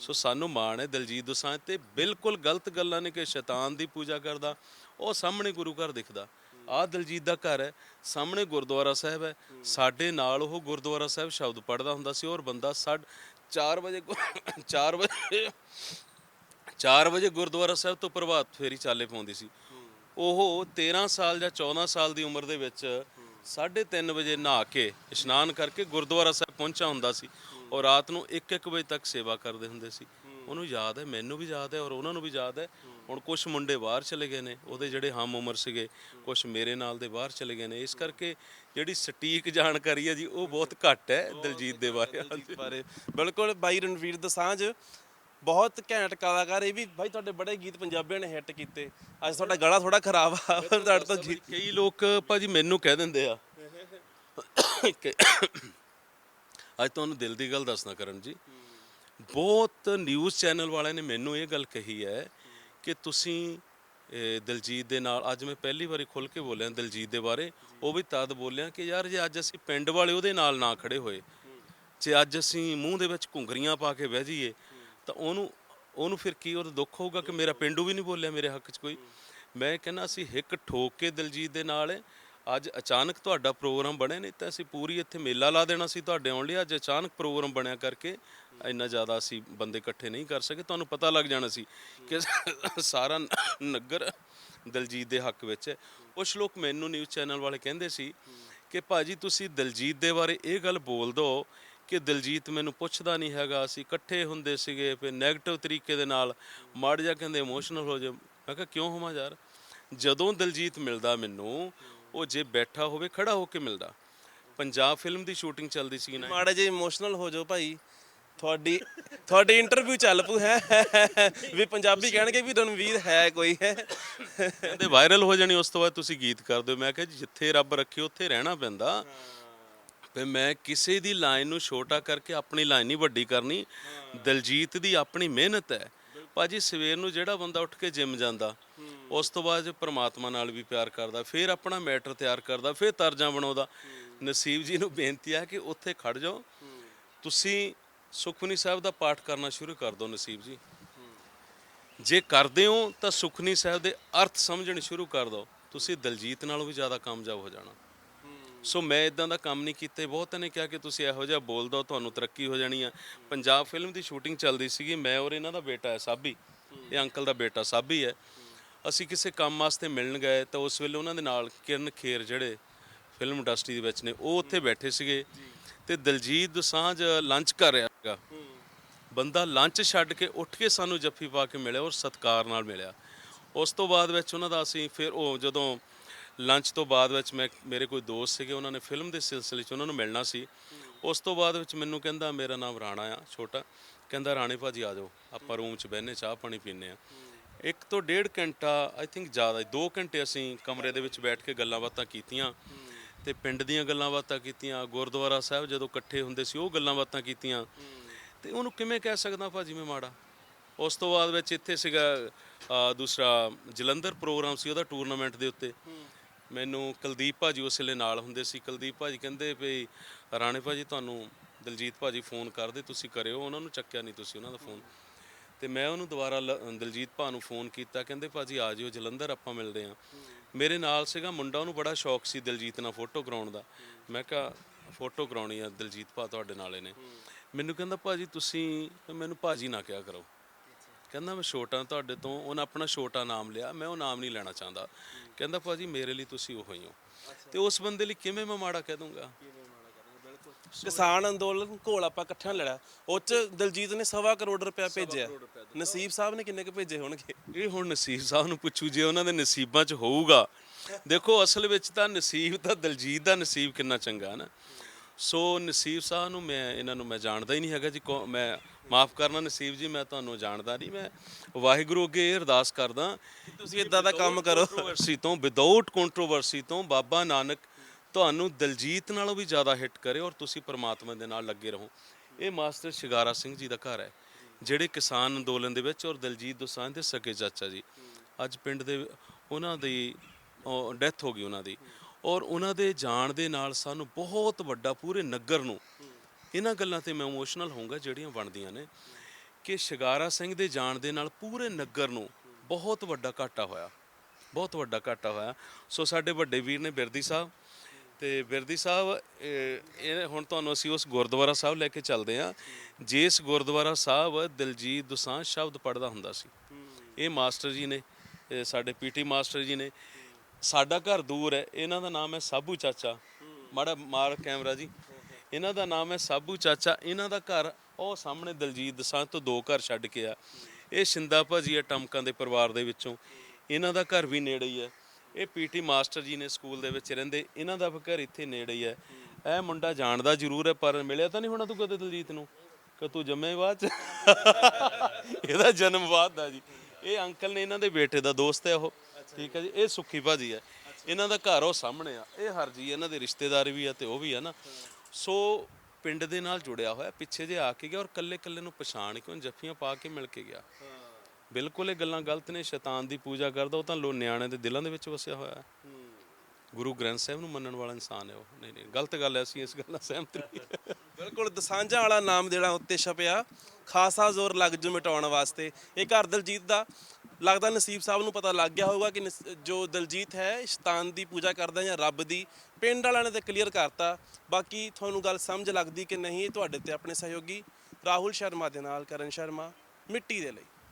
ਸੋ ਸਾਨੂੰ ਮਾਣ ਹੈ ਦਲਜੀਤ ਦੋਸਾਂਝ ਤੇ ਬਿਲਕੁਲ ਗਲਤ ਗੱਲਾਂ ਨੇ ਕਿ ਸ਼ੈਤਾਨ ਦੀ ਪੂਜਾ ਕਰਦਾ ਉਹ ਸਾਹਮਣੇ ਗੁਰੂ ਘਰ ਦਿਖਦਾ। ਆਹ ਦਲਜੀਤ ਦਾ ਘਰ ਹੈ ਸਾਹਮਣੇ ਗੁਰਦੁਆਰਾ ਸਾਹਿਬ ਹੈ। ਸਾਡੇ ਨਾਲ ਉਹ ਗੁਰਦੁਆਰਾ ਸਾਹਿਬ ਸ਼ਬਦ ਪੜਦਾ ਹੁੰਦਾ ਸੀ ਔਰ ਬੰਦਾ 4 ਵਜੇ 4 ਵਜੇ 4 ਵਜੇ ਗੁਰਦੁਆਰਾ ਸਾਹਿਬ ਤੋਂ ਪ੍ਰਭਾਤ ਫੇਰੀ ਚਾਲੇ ਪਾਉਂਦੀ ਸੀ। ਉਹ 13 ਸਾਲ ਜਾਂ 14 ਸਾਲ ਦੀ ਉਮਰ ਦੇ ਵਿੱਚ 3:30 ਵਜੇ ਨਹਾ ਕੇ ਇਸ਼ਨਾਨ ਕਰਕੇ ਗੁਰਦੁਆਰਾ ਸਾਹਿਬ ਪਹੁੰਚਾ ਹੁੰਦਾ ਸੀ ਔਰ ਰਾਤ ਨੂੰ 1-1 ਵਜੇ ਤੱਕ ਸੇਵਾ ਕਰਦੇ ਹੁੰਦੇ ਸੀ। ਉਹਨੂੰ ਯਾਦ ਹੈ, ਮੈਨੂੰ ਵੀ ਯਾਦ ਹੈ ਔਰ ਉਹਨਾਂ ਨੂੰ ਵੀ ਯਾਦ ਹੈ। ਹੁਣ ਕੁਝ ਮੁੰਡੇ ਬਾਹਰ ਚਲੇ ਗਏ ਨੇ, ਉਹਦੇ ਜਿਹੜੇ ਹਮ ਉਮਰ ਸੀਗੇ ਕੁਝ ਮੇਰੇ ਨਾਲ ਦੇ ਬਾਹਰ ਚਲੇ ਗਏ ਨੇ। ਇਸ ਕਰਕੇ ਜਿਹੜੀ ਸਟੀਕ ਜਾਣਕਾਰੀ ਹੈ ਜੀ, ਉਹ ਬਹੁਤ ਘੱਟ ਹੈ ਦਲਜੀਤ ਦੇ ਬਾਰੇ। ਬਾਰੇ। ਬਿਲਕੁਲ ਬਾਈ ਰਣਵੀਰ ਦਸਾਂਝ ਬਹੁਤ ਘੈਂਟ ਕਲਾਕਾਰ ਇਹ ਵੀ ਬਾਈ ਤੁਹਾਡੇ ਬੜੇ ਗੀਤ ਪੰਜਾਬੀਆਂ ਨੇ ਹਿੱਟ ਕੀਤੇ। ਅੱਜ ਤੁਹਾਡਾ ਗਲਾ ਥੋੜਾ ਖਰਾਬ ਆ ਪਰ ਤੁਹਾਡੇ ਤੋਂ ਜੀ ਕਈ ਲੋਕ ਭਾਜੀ ਮੈਨੂੰ ਕਹਿ ਦਿੰਦੇ ਆ। ਕਿ ਅੱਜ ਤੁਹਾਨੂੰ ਦਿਲ ਦੀ ਗੱਲ ਦੱਸਣਾ ਕਰਨ ਜੀ। ਬਹੁਤ ਨਿਊਜ਼ ਚੈਨਲ ਵਾਲਿਆਂ ਨੇ ਮੈਨੂੰ ਇਹ ਗੱਲ ਕਹੀ ਹੈ ਕਿ ਤੁਸੀਂ ਦਿਲਜੀਤ ਦੇ ਨਾਲ ਅੱਜ ਮੈਂ ਪਹਿਲੀ ਵਾਰੀ ਖੁੱਲ ਕੇ ਬੋਲਿਆ ਦਿਲਜੀਤ ਦੇ ਬਾਰੇ ਉਹ ਵੀ ਤਦ ਬੋਲਿਆ ਕਿ ਯਾਰ ਜੇ ਅੱਜ ਅਸੀਂ ਪਿੰਡ ਵਾਲੇ ਉਹਦੇ ਨਾਲ ਨਾ ਖੜੇ ਹੋਏ ਜੇ ਅੱਜ ਅਸੀਂ ਮੂੰਹ ਦੇ ਵਿੱਚ ਘੁੰਗਰੀਆਂ ਪਾ ਕੇ ਬਹਿ ਜਾਈਏ ਤਾਂ ਉਹਨੂੰ ਉਹਨੂੰ ਫਿਰ ਕੀ, ਉਹਦਾ ਦੁੱਖ ਹੋਊਗਾ ਕਿ ਮੇਰਾ ਪਿੰਡੂ ਵੀ ਨਹੀਂ ਬੋਲਿਆ ਮੇਰੇ ਹੱਕ 'ਚ ਕੋਈ? ਮੈਂ ਕਹਿੰਦਾ ਅਸੀਂ ਹਿੱਕ ਠੋਕ ਕੇ ਦਿਲਜੀਤ ਦੇ ਨਾਲ ਹੈ। ਅੱਜ ਅਚਾਨਕ ਤੁਹਾਡਾ ਪ੍ਰੋਗਰਾਮ ਬਣੇ ਨਹੀਂ ਤਾਂ ਅਸੀਂ ਪੂਰੀ ਇੱਥੇ ਮੇਲਾ ਲਾ ਦੇਣਾ ਸੀ ਤੁਹਾਡੇ ਆਉਣ ਲਈ। ਅੱਜ ਅਚਾਨਕ ਪ੍ਰੋਗਰਾਮ ਬਣਿਆ ਕਰਕੇ ਇੰਨਾ ਜ਼ਿਆਦਾ ਅਸੀਂ ਬੰਦੇ ਇਕੱਠੇ ਨਹੀਂ ਕਰ ਸਕੇ। ਤੁਹਾਨੂੰ ਪਤਾ ਲੱਗ ਜਾਣਾ ਸੀ ਕਿ ਸਾਰਾ ਨਗਰ ਦਿਲਜੀਤ ਦੇ ਹੱਕ ਵਿੱਚ ਹੈ। ਕੁਛ ਲੋਕ ਮੈਨੂੰ ਨਿਊਜ਼ ਚੈਨਲ ਵਾਲੇ ਕਹਿੰਦੇ ਸੀ ਕਿ ਭਾਜੀ ਤੁਸੀਂ ਦਿਲਜੀਤ ਦੇ ਬਾਰੇ ਇਹ ਗੱਲ ਬੋਲ ਦਿਓ ਕਿ ਦਿਲਜੀਤ ਮੈਨੂੰ ਪੁੱਛਦਾ ਨਹੀਂ ਹੈਗਾ। ਅਸੀਂ ਇਕੱਠੇ ਹੁੰਦੇ ਸੀਗੇ ਫਿਰ 네ਗੇਟਿਵ ਤਰੀਕੇ ਦੇ ਨਾਲ ਮਾੜ ਜਾ ਕਹਿੰਦੇ ਇਮੋਸ਼ਨਲ ਹੋ ਜਾ। ਮੈਂ ਕਿਹਾ ਕਿਉਂ ਹੋਵਾਂ ਯਾਰ? ਜਦੋਂ ਦਿਲਜੀਤ ਮਿਲਦਾ ਮੈਨੂੰ ਉਹ ਜੇ ਬੈਠਾ ਹੋਵੇ ਖੜਾ ਹੋ ਕੇ ਮਿਲਦਾ। ਪੰਜਾਬ ਫਿਲਮ ਦੀ ਸ਼ੂਟਿੰਗ ਚੱਲਦੀ ਸੀ ਨਾ। ਮਾੜਾ ਜਿਹਾ ਇਮੋਸ਼ਨਲ ਹੋ ਜਾਓ ਭਾਈ। ਤੁਹਾਡੀ ਤੁਹਾਡੀ ਇੰਟਰਵਿਊ ਚੱਲ ਪੂ ਹੈ। ਵੀ ਪੰਜਾਬੀ ਕਹਿਣਗੇ ਵੀ ਰਣਵੀਰ ਹੈ ਕੋਈ ਹੈ। ਕਹਿੰਦੇ ਵਾਇਰਲ ਹੋ ਜਾਣੀ ਉਸ ਤੋਂ ਬਾਅਦ ਤੁਸੀਂ ਗੀਤ ਕਰ ਦਿਓ। ਮੈਂ ਕਿਹਾ ਜਿੱਥੇ ਰੱਬ ਰੱਖੇ ਉੱਥੇ ਰਹਿਣਾ ਪੈਂਦਾ। ਤੇ ਮੈਂ ਕਿਸੇ ਦੀ ਲਾਈਨ ਨੂੰ ਛੋਟਾ ਕਰਕੇ ਆਪਣੀ ਲਾਈਨ ਨਹੀਂ ਵੱਡੀ ਕਰਨੀ। ਦਲਜੀਤ ਦੀ ਆਪਣੀ ਮਿਹਨਤ ਹੈ। ਭਾਜੀ ਸਵੇਰ ਨੂੰ ਜਿਹੜਾ ਬੰਦਾ ਉੱਠ ਕੇ ਜਿਮ ਜਾਂਦਾ ਉਸ ਤੋਂ ਬਾਅਦ ਪ੍ਰਮਾਤਮਾ ਨਾਲ ਵੀ ਪਿਆਰ ਕਰਦਾ ਫਿਰ ਆਪਣਾ ਮੈਟਰ ਤਿਆਰ ਕਰਦਾ ਫਿਰ ਤਰਜਾਂ ਬਣਾਉਂਦਾ। ਨਸੀਬ ਜੀ ਨੂੰ ਬੇਨਤੀ ਹੈ ਕਿ ਉੱਥੇ ਖੜ ਜਾਓ। ਤੁਸੀਂ ਸੁਖਮਨੀ ਸਾਹਿਬ ਦਾ ਪਾਠ ਕਰਨਾ ਸ਼ੁਰੂ ਕਰ ਦਿਓ ਨਸੀਬ ਜੀ। ਜੇ ਕਰਦੇ ਹੋ ਤਾਂ ਸੁਖਨੀ ਸਾਹਿਬ ਦੇ ਅਰਥ ਸਮਝਣ ਸ਼ੁਰੂ ਕਰ ਦਿਓ। ਤੁਸੀਂ ਦਲਜੀਤ ਨਾਲੋਂ ਵੀ ਜ਼ਿਆਦਾ ਕਾਮਯਾਬ ਹੋ ਜਾਣਾ। ਸੋ ਮੈਂ ਇਦਾਂ ਦਾ ਕੰਮ ਨਹੀਂ ਕੀਤਾ। ਬਹੁਤਿਆਂ ਨੇ ਕਿਹਾ ਕਿ ਤੁਸੀਂ ਇਹੋ ਜਿਹਾ ਬੋਲ ਦਿਓ ਤੁਹਾਨੂੰ ਤਰੱਕੀ ਹੋ ਜਾਣੀ ਆ। ਪੰਜਾਬ ਫਿਲਮ ਦੀ ਸ਼ੂਟਿੰਗ ਚੱਲਦੀ ਸੀਗੀ। ਮੈਂ ਔਰ ਇਹਨਾਂ ਦਾ ਬੇਟਾ ਹੈ, ਸਾਬੀ। ਇਹ ਅੰਕਲ ਦਾ ਬੇਟਾ, ਸਾਬੀ ਹੈ। ਅਸੀਂ ਕਿਸੇ ਕੰਮ ਵਾਸਤੇ ਮਿਲਣ ਗਏ ਤਾਂ ਉਸ ਵੇਲੇ ਉਹਨਾਂ ਦੇ ਨਾਲ ਕਿਰਨ ਖੇਰ ਜਿਹੜੇ ਫਿਲਮ ਇੰਡਸਟਰੀ ਦੇ ਵਿੱਚ ਨੇ, ਉਹ ਉੱਥੇ ਬੈਠੇ ਸੀਗੇ ਤੇ ਦਲਜੀਤ ਦੋਸਾਂਝ ਲੰਚ ਕਰ ਰਿਹਾ ਸੀਗਾ। ਬੰਦਾ ਲੰਚ ਛੱਡ ਕੇ ਉੱਠ ਕੇ ਸਾਨੂੰ ਜੱਫੀ ਪਾ ਕੇ ਮਿਲਿਆ ਔਰ ਸਤਕਾਰ ਨਾਲ ਮਿਲਿਆ। ਉਸ ਤੋਂ ਬਾਅਦ ਵਿੱਚ ਉਹਨਾਂ ਦਾ ਅਸੀਂ ਫਿਰ ਉਹ ਜਦੋਂ ਲੰਚ ਤੋਂ ਬਾਅਦ ਵਿੱਚ ਮੈਂ, ਮੇਰੇ ਕੋਈ ਦੋਸਤ ਸੀਗੇ, ਉਹਨਾਂ ਨੇ ਫਿਲਮ ਦੇ ਸਿਲਸਿਲੇ 'ਚ ਉਹਨਾਂ ਨੂੰ ਮਿਲਣਾ ਸੀ। ਉਸ ਤੋਂ ਬਾਅਦ ਵਿੱਚ ਮੈਨੂੰ ਕਹਿੰਦਾ, ਮੇਰਾ ਨਾਮ ਰਾਣਾ ਆ, ਛੋਟਾ। ਕਹਿੰਦਾ, ਰਾਣੇ ਭਾਜੀ, ਆ ਜਾਓ। ਆਪਾਂ ਰੂਮ 'ਚ ਬਹਿਨੇ ਚਾਹ ਪਾਣੀ ਪੀਨੇ ਆ ਇੱਕ ਤੋਂ ਡੇਢ ਘੰਟਾ ਆਈ ਥਿੰਕ ਜ਼ਿਆਦਾ 2 ਘੰਟੇ ਅਸੀਂ ਕਮਰੇ ਦੇ ਵਿੱਚ ਬੈਠ ਕੇ ਗੱਲਾਂ ਬਾਤਾਂ ਕੀਤੀਆਂ। ਤੇ ਪਿੰਡ ਦੀਆਂ ਗੱਲਾਂ ਬਾਤਾਂ ਕੀਤੀਆਂ, ਗੁਰਦੁਆਰਾ ਸਾਹਿਬ ਜਦੋਂ ਇਕੱਠੇ ਹੁੰਦੇ ਸੀ, ਉਹ ਗੱਲਾਂ ਬਾਤਾਂ ਕੀਤੀਆਂ। ਤੇ ਉਹਨੂੰ ਕਿਵੇਂ ਕਹਿ ਸਕਦਾ ਭਾਜੀ ਮੈਂ ਮਾੜਾ? ਉਸ ਤੋਂ ਬਾਅਦ ਵਿੱਚ ਇੱਥੇ ਸੀਗਾ ਦੂਸਰਾ ਜਲੰਧਰ ਪ੍ਰੋਗਰਾਮ ਸੀ ਉਹਦਾ ਟੂਰਨਾਮੈਂਟ ਦੇ ਉੱਤੇ। ਮੈਨੂੰ ਕੁਲਦੀਪ ਭਾਜੀ ਉਸ ਵੇਲੇ ਨਾਲ ਹੁੰਦੇ ਸੀ। ਕੁਲਦੀਪ ਭਾਜੀ ਕਹਿੰਦੇ ਵੀ, ਰਾਣੇ ਭਾਜੀ, ਤੁਹਾਨੂੰ ਦਲਜੀਤ ਭਾਜੀ ਫੋਨ ਕਰਦੇ ਤੁਸੀਂ ਕਰਿਓ, ਉਹਨਾਂ ਨੂੰ ਚੱਕਿਆ ਨਹੀਂ ਤੁਸੀਂ ਉਹਨਾਂ ਦਾ ਫੋਨ। ਤੇ ਮੈਂ ਉਹਨੂੰ ਦੁਬਾਰਾ ਲ- ਦਲਜੀਤ ਭਾ ਨੂੰ ਫੋਨ ਕੀਤਾ, ਕਹਿੰਦੇ ਭਾਜੀ ਆ ਜਿਓ, ਜਲੰਧਰ ਆਪਾਂ ਮਿਲਦੇ ਆਂ ਮੇਰੇ ਨਾਲ ਸੀਗਾ ਮੁੰਡਾ, ਉਹਨੂੰ ਬੜਾ ਸ਼ੌਕ ਸੀ ਦਲਜੀਤ ਨਾਲ ਫੋਟੋ ਕਰਾਉਣ ਦਾ। ਮੈਂ ਕਿਹਾ, ਫੋਟੋ ਕਰਾਉਣੀ ਆ ਦਲਜੀਤ ਭਾ ਤੁਹਾਡੇ ਨਾਲੇ ਨੇ ਮੈਨੂੰ ਕਹਿੰਦਾ, ਭਾਜੀ ਤੁਸੀਂ, ਮੈਨੂੰ ਭਾਜੀ ਨਾ ਕਿਹਾ ਕਰੋ। ਕਹਿੰਦਾ ਮੈਂ ਛੋਟਾ ਤੁਹਾਡੇ ਤੋਂ ਉਹਨੇ ਆਪਣਾ ਛੋਟਾ ਨਾਮ ਲਿਆ ਮੈਂ ਉਹ ਨਾਮ ਨਹੀਂ ਲੈਣਾ ਚਾਹੁੰਦਾ। ਕਹਿੰਦਾ ਭਾਜੀ ਮੇਰੇ ਲਈ ਤੁਸੀਂ ਉਹ ਹੀ ਹੋ। ਤੇ ਉਸ ਬੰਦੇ ਲਈ ਕਿਵੇਂ ਮੈਂ ਮਾੜਾ ਕਹਿ ਦੂੰਗਾ? ਕਿਸਾਨ ਅੰਦੋਲਨ ਘੋਲ ਆਪਾਂ ਇਕੱਠਿਆਂ ਲੜਿਆ। ਉਹ ਚ ਦਲਜੀਤ ਨੇ ਸਵਾ ਕਰੋੜ ਰੁਪਇਆ ਭੇਜਿਆ। ਨਸੀਬ ਸਾਹਿਬ ਨੇ ਕਿੰਨੇ ਕੁ ਭੇਜੇ ਹੋਣਗੇ? ਇਹ ਹੁਣ ਨਸੀਬ ਸਾਹਿਬ ਨੂੰ ਪੁੱਛੂ ਜੇ ਉਹਨਾਂ ਦੇ ਨਸੀਬਾਂ 'ਚ ਹੋਊਗਾ। ਦੇਖੋ ਅਸਲ ਵਿੱਚ ਤਾਂ ਨਸੀਬ ਤਾਂ ਦਲਜੀਤ ਦਾ ਨਸੀਬ ਕਿੰਨਾ ਚੰਗਾ ਨਾ। ਸੋ ਨਸੀਬ ਸਾਹਿਬ ਨੂੰ ਮੈਂ ਇਹਨਾਂ ਨੂੰ ਮੈਂ ਜਾਣਦਾ ਹੀ ਨਹੀਂ ਹੈਗਾ ਜੀ ਕੌ- ਮੈਂ ਮਾਫ ਕਰਨਾ ਨਸੀਬ ਜੀ ਮੈਂ ਤੁਹਾਨੂੰ ਜਾਣਦਾ ਨਹੀਂ ਮੈਂ ਵਾਹਿਗੁਰੂ ਅੱਗੇ ਇਹ ਅਰਦਾਸ ਕਰਦਾ ਤੁਸੀਂ ਇਦਾਂ ਦਾ ਕੰਮ ਕਰੋ। ਕੰਟਰੋਵਰਸੀ ਤੋਂ ਵਿਦਆਊਟ ਕੰਟਰੋਵਰਸੀ ਤੋਂ ਬਾਬਾ ਨਾਨਕ ਤੁਹਾਨੂੰ ਦਲਜੀਤ ਨਾਲੋਂ ਵੀ ਜ਼ਿਆਦਾ ਹਿੱਟ ਕਰੇ ਔਰ ਤੁਸੀਂ ਪਰਮਾਤਮਾ ਦੇ ਨਾਲ ਲੱਗੇ ਰਹੋ। ਇਹ ਮਾਸਟਰ ਸ਼ਿਗਾਰਾ ਸਿੰਘ ਜੀ ਦਾ ਘਰ ਹੈ ਜਿਹੜੇ ਕਿਸਾਨ ਅੰਦੋਲਨ ਦੇ ਵਿੱਚ ਔਰ ਦਲਜੀਤ ਦੋਸਾਂਝ ਦੇ ਸਕੇ ਚਾਚਾ ਜੀ। ਅੱਜ ਪਿੰਡ ਦੇ ਉਹਨਾਂ ਦੀ ਡੈਥ ਹੋ ਗਈ ਉਹਨਾਂ ਦੀ। ਔਰ ਉਹਨਾਂ ਦੇ ਜਾਣ ਦੇ ਨਾਲ ਸਾਨੂੰ ਬਹੁਤ ਵੱਡਾ ਪੂਰੇ ਨਗਰ ਨੂੰ ਇਹਨਾਂ ਗੱਲਾਂ ਤੇ ਮੈਂ ਇਮੋਸ਼ਨਲ ਹੋਊਂਗਾ ਜਿਹੜੀਆਂ ਬਣਦੀਆਂ ਨੇ ਕਿ ਸ਼ਿਗਾਰਾ ਸਿੰਘ ਦੇ ਜਾਣ ਦੇ ਨਾਲ ਪੂਰੇ ਨਗਰ ਨੂੰ ਬਹੁਤ ਵੱਡਾ ਘਾਟਾ ਹੋਇਆ, ਬਹੁਤ ਵੱਡਾ ਘਾਟਾ ਹੋਇਆ। ਸੋ ਸਾਡੇ ਵੱਡੇ ਵੀਰ ਨੇ ਬਿਰਦੀ ਸਾਹਿਬ ਤੇ ਬਿਰਦੀ ਸਾਹਿਬ, ਇਹ ਹੁਣ ਤੁਹਾਨੂੰ ਅਸੀਂ ਉਸ ਗੁਰਦੁਆਰਾ ਸਾਹਿਬ ਲੈ ਕੇ ਚੱਲਦੇ ਹਾਂ, ਜਿਸ ਗੁਰਦੁਆਰਾ ਸਾਹਿਬ ਦਿਲਜੀਤ ਦੁਸਾਂਝ ਸ਼ਬਦ ਪੜਦਾ ਹੁੰਦਾ ਸੀ। ਇਹ ਮਾਸਟਰ ਜੀ ਨੇ, ਇਹ ਸਾਡੇ ਪੀਟੀ ਮਾਸਟਰ ਜੀ ਨੇ ਸਾਡਾ ਘਰ ਦੂਰ ਹੈ, ਇਹਨਾਂ ਦਾ ਨਾਮ ਹੈ ਸਾਬੂ ਚਾਚਾ। ਮਾੜਾ ਮਾਰ ਕੈਮਰਾ ਜੀ। ਇਹਨਾਂ ਦਾ ਨਾਮ ਹੈ ਸਾਬੂ ਚਾਚਾ। ਇਹਨਾਂ ਦਾ ਘਰ ਉਹ ਸਾਹਮਣੇ ਦਲਜੀਤ ਦਸਾਂਝ ਤੋਂ ਦੋ ਘਰ ਛੱਡ ਕੇ ਆ। ਇਹ ਸ਼ਿੰਦਾ ਭਾਜੀ ਆ ਟਮਕਾਂ ਦੇ ਪਰਿਵਾਰ ਦੇ ਵਿੱਚੋਂ। ਇਹਨਾਂ ਦਾ ਘਰ ਵੀ ਨੇੜੇ ਹੀ ਹੈ। ਇਹ ਪੀਟੀ ਮਾਸਟਰ ਜੀ ਨੇ ਸਕੂਲ ਦੇ ਵਿੱਚ ਰਹਿੰਦੇ। ਇਹਨਾਂ ਦਾ ਵੀ ਘਰ ਇੱਥੇ ਨੇੜੇ ਹੀ ਹੈ। ਇਹ ਮੁੰਡਾ ਜਾਣਦਾ ਜ਼ਰੂਰ ਹੈ, ਪਰ ਮਿਲਿਆ ਤਾਂ ਨਹੀਂ ਹੋਣਾ ਤੂੰ ਕਦੇ ਦਲਜੀਤ ਨੂੰ? ਕਿ ਤੂੰ ਜੰਮੇ ਬਾਅਦ ਚ? ਇਹਦਾ ਜਨਮ ਬਾਅਦ ਦਾ ਜੀ। ਇਹ ਅੰਕਲ ਨੇ ਇਹਨਾਂ ਦੇ ਬੇਟੇ ਦਾ ਦੋਸਤ ਹੈ ਉਹ। ਠੀਕ ਹੈ ਜੀ, ਇਹ ਸੁੱਖੀ ਭਾਜੀ ਹੈ। ਇਹਨਾਂ ਦਾ ਘਰ ਉਹ ਸਾਹਮਣੇ ਆ। ਇਹ ਹਰਜੀ ਇਹਨਾਂ ਦੇ ਰਿਸ਼ਤੇਦਾਰ ਵੀ ਆ ਤੇ ਉਹ ਵੀ ਆ ਨਾ। ਸੋ ਪਿੰਡ ਦੇ ਨਾਲ ਜੁੜਿਆ ਹੋਇਆ, ਪਿੱਛੇ ਜੇ ਆ ਕੇ ਗਿਆ ਔਰ ਕੱਲੇ ਕੱਲੇ ਨੂੰ ਪਛਾਣ ਕੇ ਉਹਨੂੰ ਜੱਫੀਆਂ ਪਾ ਕੇ ਮਿਲ ਕੇ ਗਿਆ। ਬਿਲਕੁਲ ਇਹ ਗੱਲਾਂ ਗਲਤ ਨੇ, ਸ਼ੈਤਾਨ ਦੀ ਪੂਜਾ ਕਰਦਾ, ਉਹ ਤਾਂ ਲੋ ਨਿਆਣੇ ਦੇ ਦਿਲਾਂ ਦੇ ਵਿੱਚ ਵਸਿਆ ਹੋਇਆ ਹੈ। ਗੁਰੂ ਗ੍ਰੰਥ ਸਾਹਿਬ ਨੂੰ ਮੰਨਣ ਵਾਲਾ ਇਨਸਾਨ ਹੈ ਉਹ। ਨਹੀਂ ਨਹੀਂ, ਗਲਤ ਗੱਲ ਹੈ, ਅਸੀਂ ਇਸ ਗੱਲ ਨਾਲ ਸਹਿਮਤ ਨਹੀਂ। ਬਿਲਕੁਲ, ਦਸਾਂਝਾ ਵਾਲਾ ਨਾਮ ਜਿਹੜਾ ਉੱਤੇ ਛਪਿਆ ਖਾਸਾ ਜ਼ੋਰ ਲੱਗ ਜੂ ਮਿਟਾਉਣ ਵਾਸਤੇ। ਇਹ ਘਰ ਦਲਜੀਤ ਦਾ ਲੱਗਦਾ ਨਸੀਬ ਸਾਹਿਬ ਨੂੰ ਪਤਾ ਲੱਗ ਗਿਆ ਹੋਊਗਾ ਕਿ ਨਸ- ਜੋ ਦਲਜੀਤ ਹੈ, ਸ਼ੈਤਾਨ ਦੀ ਪੂਜਾ ਕਰਦਾ ਜਾਂ ਰੱਬ ਦੀ, ਪਿੰਡ ਵਾਲਿਆਂ ਨੇ ਤਾਂ ਕਲੀਅਰ ਕਰਤਾ। ਬਾਕੀ ਤੁਹਾਨੂੰ ਗੱਲ ਸਮਝ ਲੱਗਦੀ ਕਿ ਨਹੀਂ ਇਹ ਤੁਹਾਡੇ ਤੇ ਆਪਣੇ ਸਹਿਯੋਗੀ ਰਾਹੁਲ ਸ਼ਰਮਾ ਦੇ ਨਾਲ, ਕਰਨ ਸ਼ਰਮਾ, ਮਿੱਟੀ ਦੇ ਲਈ।